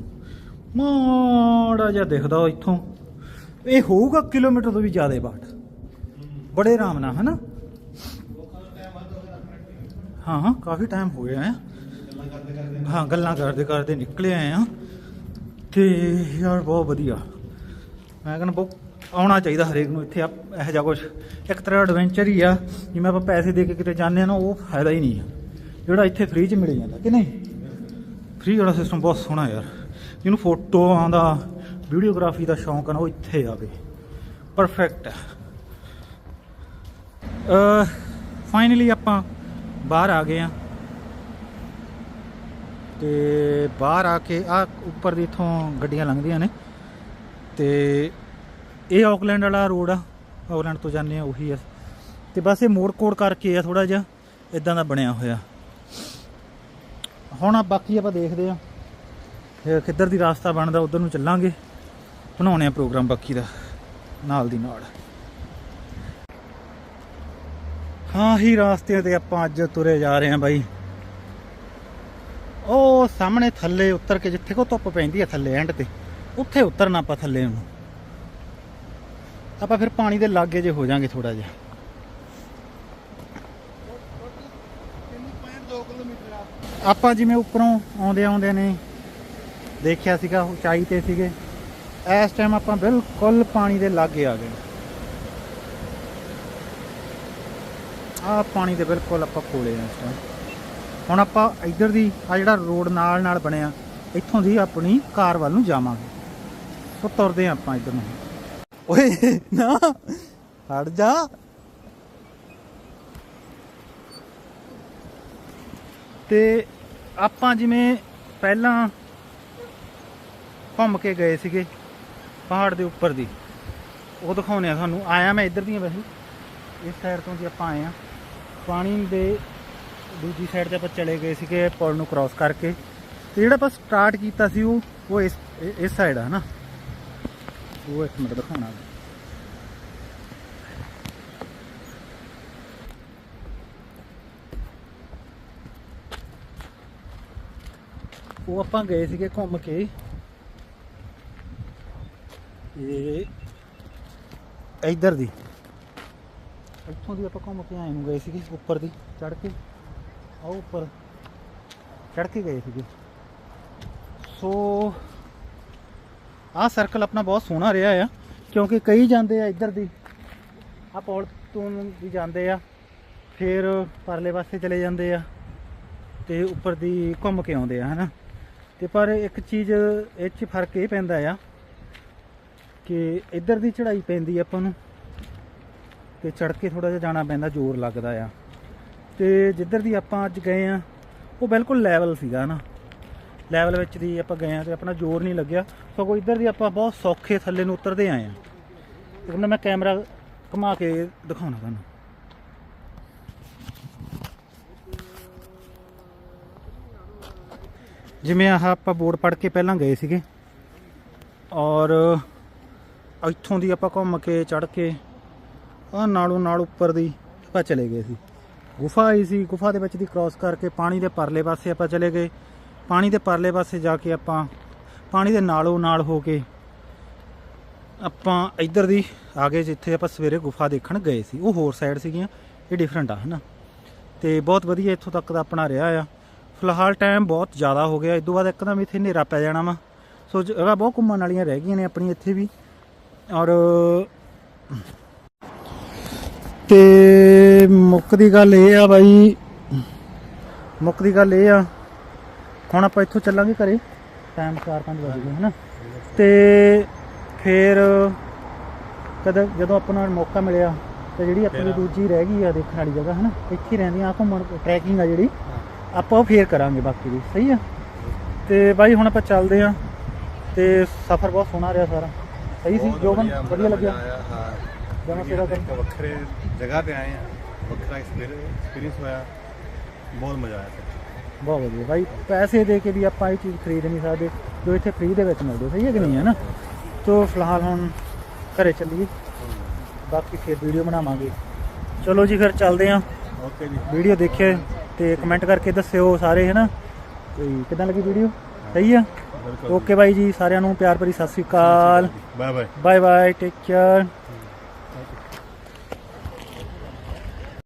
ਮਾੜਾ ਜਿਹਾ ਦਿਖਦਾ ਉਹ ਇੱਥੋਂ। ਇਹ ਹੋਊਗਾ ਕਿਲੋਮੀਟਰ ਤੋਂ ਵੀ ਜ਼ਿਆਦਾ ਬਾਟ ਬੜੇ ਆਰਾਮ ਨਾਲ, ਹਨਾ। ਹਾਂ ਹਾਂ, ਕਾਫੀ ਟਾਈਮ ਹੋ ਗਿਆ ਆ ਹਾਂ, ਗੱਲਾਂ ਕਰਦੇ ਕਰਦੇ ਨਿਕਲੇ ਆਏ ਆ ਤੇ ਯਾਰ ਬਹੁਤ ਵਧੀਆ। ਮੈਂ ਕਹਿੰਦਾ ਬਹੁਤ ਆਉਣਾ ਚਾਹੀਦਾ ਹਰੇਕ ਨੂੰ ਇੱਥੇ ਆ ਇਹੋ ਜਿਹਾ ਕੁਝ ਇੱਕ ਤਰ੍ਹਾਂ ਐਡਵੈਂਚਰ ਹੀ ਆ, ਜਿਵੇਂ ਆਪਾਂ ਪੈਸੇ ਦੇ ਕੇ ਕਿਤੇ ਜਾਂਦੇ ਆ ਨਾ, ਉਹ ਫਾਇਦਾ ਹੀ ਨਹੀਂ ਆ। ਜਿਹੜਾ ਇੱਥੇ ਫ੍ਰੀ ਚ ਮਿਲ ਜਾਂਦਾ, ਕਿ ਨਹੀਂ? ਫ੍ਰੀ ਵਾਲਾ ਸਿਸਟਮ ਬਹੁਤ ਸੋਹਣਾ ਯਾਰ। ਜਿਹਨੂੰ ਫੋਟੋਆਂ ਦਾ ਵੀਡੀਓਗ੍ਰਾਫੀ ਦਾ ਸ਼ੌਂਕ ਆ ਨਾ, ਉਹ ਇੱਥੇ ਆਵੇ ਪਰਫੈਕਟ ਹੈ ਅ ਫਾਈਨਲੀ ਆਪਾਂ ਬਾਹਰ ਆ ਗਏ ਆ। ਤੇ ਬਾਹਰ ਆ ਕੇ ਆ ਉੱਪਰ ਦੀ ਇਥੋਂ ਗੱਡੀਆਂ ਲੰਘਦੀਆਂ ਨੇ। ਤੇ ਇਹ ਆਕਲੈਂਡ ਵਾਲਾ ਰੋਡ ਆ ਆਕਲੈਂਡ ਤੋਂ ਜਾਂਦੇ ਆ, ਉਹੀ ਆ। ਤੇ ਬਸ ਇਹ ਮੋੜ ਕੋੜ ਕਰਕੇ ਆ ਥੋੜਾ ਜਿਹਾ ਇਦਾਂ ਦਾ ਬਣਿਆ ਹੋਇਆ। ਹੁਣ ਬਾਕੀ ਆਪਾਂ ਦੇਖਦੇ ਆ ਕਿੱਧਰ ਦੀ ਰਾਸਤਾ ਬਣਦਾ, ਉਧਰ ਨੂੰ ਚੱਲਾਂਗੇ। ਬਣਾਉਣੇ ਆ ਪ੍ਰੋਗਰਾਮ ਬਾਕੀ ਦਾ, ਨਾਲ ਦੀ ਨਾਲ। ਹਾਂ ਹੀ ਰਾਸਤੇ ਤੇ ਆਪਾਂ ਅੱਜ ਤੁਰੇ ਜਾ ਰਹੇ ਆ ਬਾਈ। ਉਹ ਸਾਹਮਣੇ ਥੱਲੇ, ਉਤਰ ਕੇ ਜਿੱਥੇ ਕੋ ਧੁੱਪ ਪੈਂਦੀ ਆ, ਥੱਲੇ ਐਂਡ ਤੇ। ਉੱਥੇ ਉਤਰਨਾ ਆਪਾਂ ਥੱਲੇ ਨੂੰ। ਆਪਾਂ ਫਿਰ ਪਾਣੀ ਦੇ ਲਾਗੇ ਜੇ ਹੋ ਜਾਾਂਗੇ ਥੋੜਾ ਜਿਹਾ। ਆਪਾਂ ਜਿਵੇਂ ਉੱਪਰੋਂ ਆਉਂਦੇ ਆਉਂਦੇ ਨੇ, ਦੇਖਿਆ ਸੀਗਾ, ਉਚਾਈ ਤੇ ਸੀਗੇ, ਇਸ ਟਾਈਮ ਆਪਾਂ ਬਿਲਕੁਲ ਪਾਣੀ ਦੇ ਲਾਗੇ ਆ ਗਏ। ਆ ਪਾਣੀ ਦੇ ਬਿਲਕੁਲ ਆਪਾਂ ਕੋਲੇ ਆ ਇਸ ਟਾਈਮ ਹੁਣ ਆਪਾਂ ਇੱਧਰ ਦੀ ਆ ਜਿਹੜਾ ਰੋਡ ਨਾਲ ਨਾਲ ਬਣਿਆ, ਇੱਥੋਂ ਦੀ ਆਪਣੀ ਕਾਰ ਵੱਲ ਨੂੰ ਜਾਵਾਂਗੇ। ਸੋ ਤੁਰਦੇ ਆਪਾਂ ਇੱਧਰ ਨੂੰ। ਓਏ ਨਾ ਹਟ ਜਾ। ਤੇ ਆਪਾਂ ਜਿਵੇਂ ਪਹਿਲਾਂ ਘੁੰਮ ਕੇ ਗਏ ਸੀਗੇ ਪਹਾੜ ਦੇ ਉੱਪਰ ਦੀ ਉਹ ਦਿਖਾਉਣੇ ਆ ਤੁਹਾਨੂੰ। ਆਇਆ ਮੈਂ ਇੱਧਰ ਦੀਆਂ ਵੈਸੇ। ਇਸ ਸਾਈਡ ਤੋਂ ਜੀ ਆਪਾਂ ਆਏ ਆ ਪਾਣੀ ਦੇ ਦੂਜੀ ਸਾਈਡ ਤੇ ਆਪਾਂ ਚਲੇ ਗਏ ਸੀਗੇ ਪੁਲ ਨੂੰ ਕ੍ਰਾਸ ਕਰਕੇ। ਤੇ ਜਿਹੜਾ ਆਪਾਂ ਸਟਾਰਟ ਕੀਤਾ ਸੀ ਉਹ ਉਹ ਇਸ ਇਸ ਸਾਈਡ ਆ ਨਾ ਉਹ ਇੱਕ ਮਿੰਟ ਦਿਖਾਉਣਾ। ਉਹ ਆਪਾਂ ਗਏ ਸੀਗੇ ਘੁੰਮ ਕੇ। ਇਹ ਇੱਧਰ ਦੀ। ਇੱਥੋਂ ਦੀ ਆਪਾਂ ਘੁੰਮ ਕੇ ਆਏ ਨੂੰ ਗਏ ਸੀਗੇ ਉੱਪਰ ਦੀ ਚੜ ਕੇ। ਆ ਉੱਪਰ ਚੜ ਕੇ ਗਏ ਸੀਗੇ। ਸੋ ਆਹ ਸਰਕਲ ਆਪਣਾ ਬਹੁਤ ਸੋਹਣਾ ਰਿਹਾ ਆ, ਕਿਉਂਕਿ ਕਈ ਜਾਂਦੇ ਆ ਇੱਧਰ ਦੀ, ਆ ਪੌਲ ਤੋਂ ਵੀ ਜਾਂਦੇ ਆ, ਫਿਰ ਪਰਲੇ ਪਾਸੇ ਚਲੇ ਜਾਂਦੇ ਆ, ਤੇ ਉੱਪਰ ਦੀ ਘੁੰਮ ਕੇ ਆਉਂਦੇ ਆ, ਹਨਾ? ਤੇ ਪਰ ਇੱਕ ਚੀਜ਼ ਇਹ 'ਚ ਫ਼ਰਕ ਇਹ ਪੈਂਦਾ ਆ ਕਿ ਇੱਧਰ ਦੀ ਚੜ੍ਹਾਈ ਪੈਂਦੀ ਆਪਾਂ ਨੂੰ, ਤੇ ਚੜ ਕੇ ਥੋੜਾ ਜਿਹਾ ਜਾਣਾ ਪੈਂਦਾ, ਜ਼ੋਰ ਲੱਗਦਾ ਆ। ਤੇ ਜਿੱਧਰ ਦੀ ਆਪਾਂ ਅੱਜ ਗਏ ਆ, ਉਹ ਬਿਲਕੁਲ ਲੈਵਲ ਸੀਗਾ ਨਾ ਲੈਵਲ ਵਿੱਚ ਦੀ ਆਪਾਂ ਗਏ ਆ ਤੇ ਆਪਣਾ ਜ਼ੋਰ ਨਹੀਂ ਲੱਗਿਆ। ਸਗੋਂ ਇੱਧਰ ਦੀ ਆਪਾਂ ਬਹੁਤ ਸੌਖੇ ਥੱਲੇ ਨੂੰ ਉਤਰਦੇ ਆਏ ਆ ਤੇ ਹੁਣ ਮੈਂ ਕੈਮਰਾ ਘੁਮਾ ਕੇ ਦਿਖਾਉਣਾ ਤੁਹਾਨੂੰ। ਜਿਵੇਂ ਆਹ ਆਪਾਂ ਬੋਰਡ ਪੜ ਕੇ ਪਹਿਲਾਂ ਗਏ ਸੀਗੇ। ਔਰ ਇੱਥੋਂ ਦੀ ਆਪਾਂ ਘੁੰਮ ਕੇ ਚੜ ਕੇ ਆ ਨਾਲੋਂ ਨਾਲ ਉੱਪਰ ਦੀ ਆਪਾਂ ਚਲੇ ਗਏ ਸੀ। ਗੁਫਾ ਆਈ ਸੀ, ਗੁਫਾ ਦੇ ਵਿੱਚ ਦੀ ਕ੍ਰਾਸ ਕਰਕੇ ਪਾਣੀ ਦੇ ਪਰਲੇ ਪਾਸੇ ਆਪਾਂ ਚਲੇ ਗਏ। ਪਾਣੀ ਦੇ ਪਰਲੇ ਪਾਸੇ ਜਾ ਕੇ ਆਪਾਂ ਪਾਣੀ ਦੇ ਨਾਲੋਂ ਨਾਲ ਹੋ ਕੇ ਆਪਾਂ ਇੱਧਰ ਦੀ ਆ ਗਏ ਜਿੱਥੇ ਆਪਾਂ ਸਵੇਰੇ ਗੁਫਾ ਦੇਖਣ ਗਏ ਸੀ, ਉਹ ਹੋਰ ਸਾਈਡ ਸੀਗੀਆਂ, ਇਹ ਡਿਫਰੈਂਟ ਆ, ਹਨਾ? ਤੇ ਬਹੁਤ ਵਧੀਆ ਇੱਥੋਂ ਤੱਕ ਦਾ ਆਪਣਾ ਰਿਹਾ ਆ। ਫਿਲਹਾਲ ਟਾਈਮ ਬਹੁਤ ਜ਼ਿਆਦਾ ਹੋ ਗਿਆ, ਇਸ ਤੋਂ ਬਾਅਦ ਇੱਕਦਮ ਇੱਥੇ ਹਨੇਰਾ ਪੈ ਜਾਣਾ ਵਾ। ਸੋ ਜਗ੍ਹਾ ਬਹੁਤ ਘੁੰਮਣ ਵਾਲੀਆਂ ਰਹਿ ਗਈਆਂ ਨੇ ਆਪਣੀ ਇੱਥੇ ਵੀ। ਔਰ ਤੇ ਮੁੱਕ ਦੀ ਗੱਲ ਇਹ ਆ ਬਾਈ ਮੁੱਕ ਦੀ ਗੱਲ ਇਹ ਆ ਹੁਣ ਆਪਾਂ ਇੱਥੋਂ ਚੱਲਾਂਗੇ ਘਰੇ। ਟਾਈਮ 4-5 ਵਜੇ ਗਏ ਹਨਾ? ਤੇ ਫਿਰ ਕਦ ਜਦੋਂ ਆਪਾਂ ਨੂੰ ਮੌਕਾ ਮਿਲਿਆ ਤੇ ਜਿਹੜੀ ਆਪਣੀ ਦੂਜੀ ਰਹਿ ਗਈ ਆ ਦੇਖਣ ਵਾਲੀ ਜਗ੍ਹਾ ਹਨਾ? ਇੱਥੇ ਹੀ ਰਹਿੰਦੀਆਂ ਆ ਘੁੰਮਣ ਟਰੈਕਿੰਗ ਆ ਜਿਹੜੀ। ਆਪਾਂ ਉਹ ਫੇਰ ਕਰਾਂਗੇ ਬਾਕੀ ਦੀ ਸਹੀ ਆ? ਤੇ ਬਾਈ ਹੁਣ ਆਪਾਂ ਚੱਲਦੇ ਆ ਤੇ ਸਫ਼ਰ ਬਹੁਤ ਸੋਹਣਾ ਰਿਹਾ ਸਾਰਾ। ਸਹੀ ਸੀ ਜੋ ਬਨ ਵਧੀਆ ਲੱਗਿਆ? ਹਾਂ। ਜਮਾਂ ਸਿਰਾ ਇੱਕ ਵੱਖਰੇ ਜਗ੍ਹਾ ਤੇ ਆਏ ਆ ਵੱਖਰਾ ਐਕਸਪੀਰੀਅੰਸ ਹੋਇਆ ਬਹੁਤ ਮਜ਼ਾ ਆਇਆ। ਬਹੁਤ ਵਧੀਆ ਬਾਈ ਪੈਸੇ ਦੇ ਕੇ ਵੀ ਆਪਾਂ ਇਹ ਚੀਜ਼ ਖਰੀਦ ਨਹੀਂ ਸਕਦੇ ਜੋ ਇੱਥੇ ਫ੍ਰੀ ਦੇ ਵਿੱਚ ਮਿਲਦੇ ਸਹੀ ਹੈ ਕਿ ਨਹੀਂ ਹੈ ਨਾ? ਤੋ ਫਿਲਹਾਲ ਹੁਣ ਘਰੇ ਚੱਲੀਏ ਬਾਕੀ ਫਿਰ ਵੀਡੀਓ ਬਣਾਵਾਂਗੇ। ਚਲੋ ਜੀ ਫਿਰ ਚੱਲਦੇ ਆਂ ਓਕੇ ਜੀ। ਵੀਡੀਓ ਦੇਖਿਓ ਤੇ ਕਮੈਂਟ ਕਰਕੇ ਦੱਸਿਓ ਸਾਰੇ ਹਨਾ ਕੋਈ ਕਿਦਾਂ ਲੱਗੀ ਵੀਡੀਓ? ਸਹੀ ਆ ਬਿਲਕੁਲ ਓਕੇ ਬਾਈ ਜੀ ਸਾਰਿਆਂ ਨੂੰ ਪਿਆਰ ਭਰੀ ਸਤਿ ਸ੍ਰੀ ਅਕਾਲ। Bye bye bye bye take care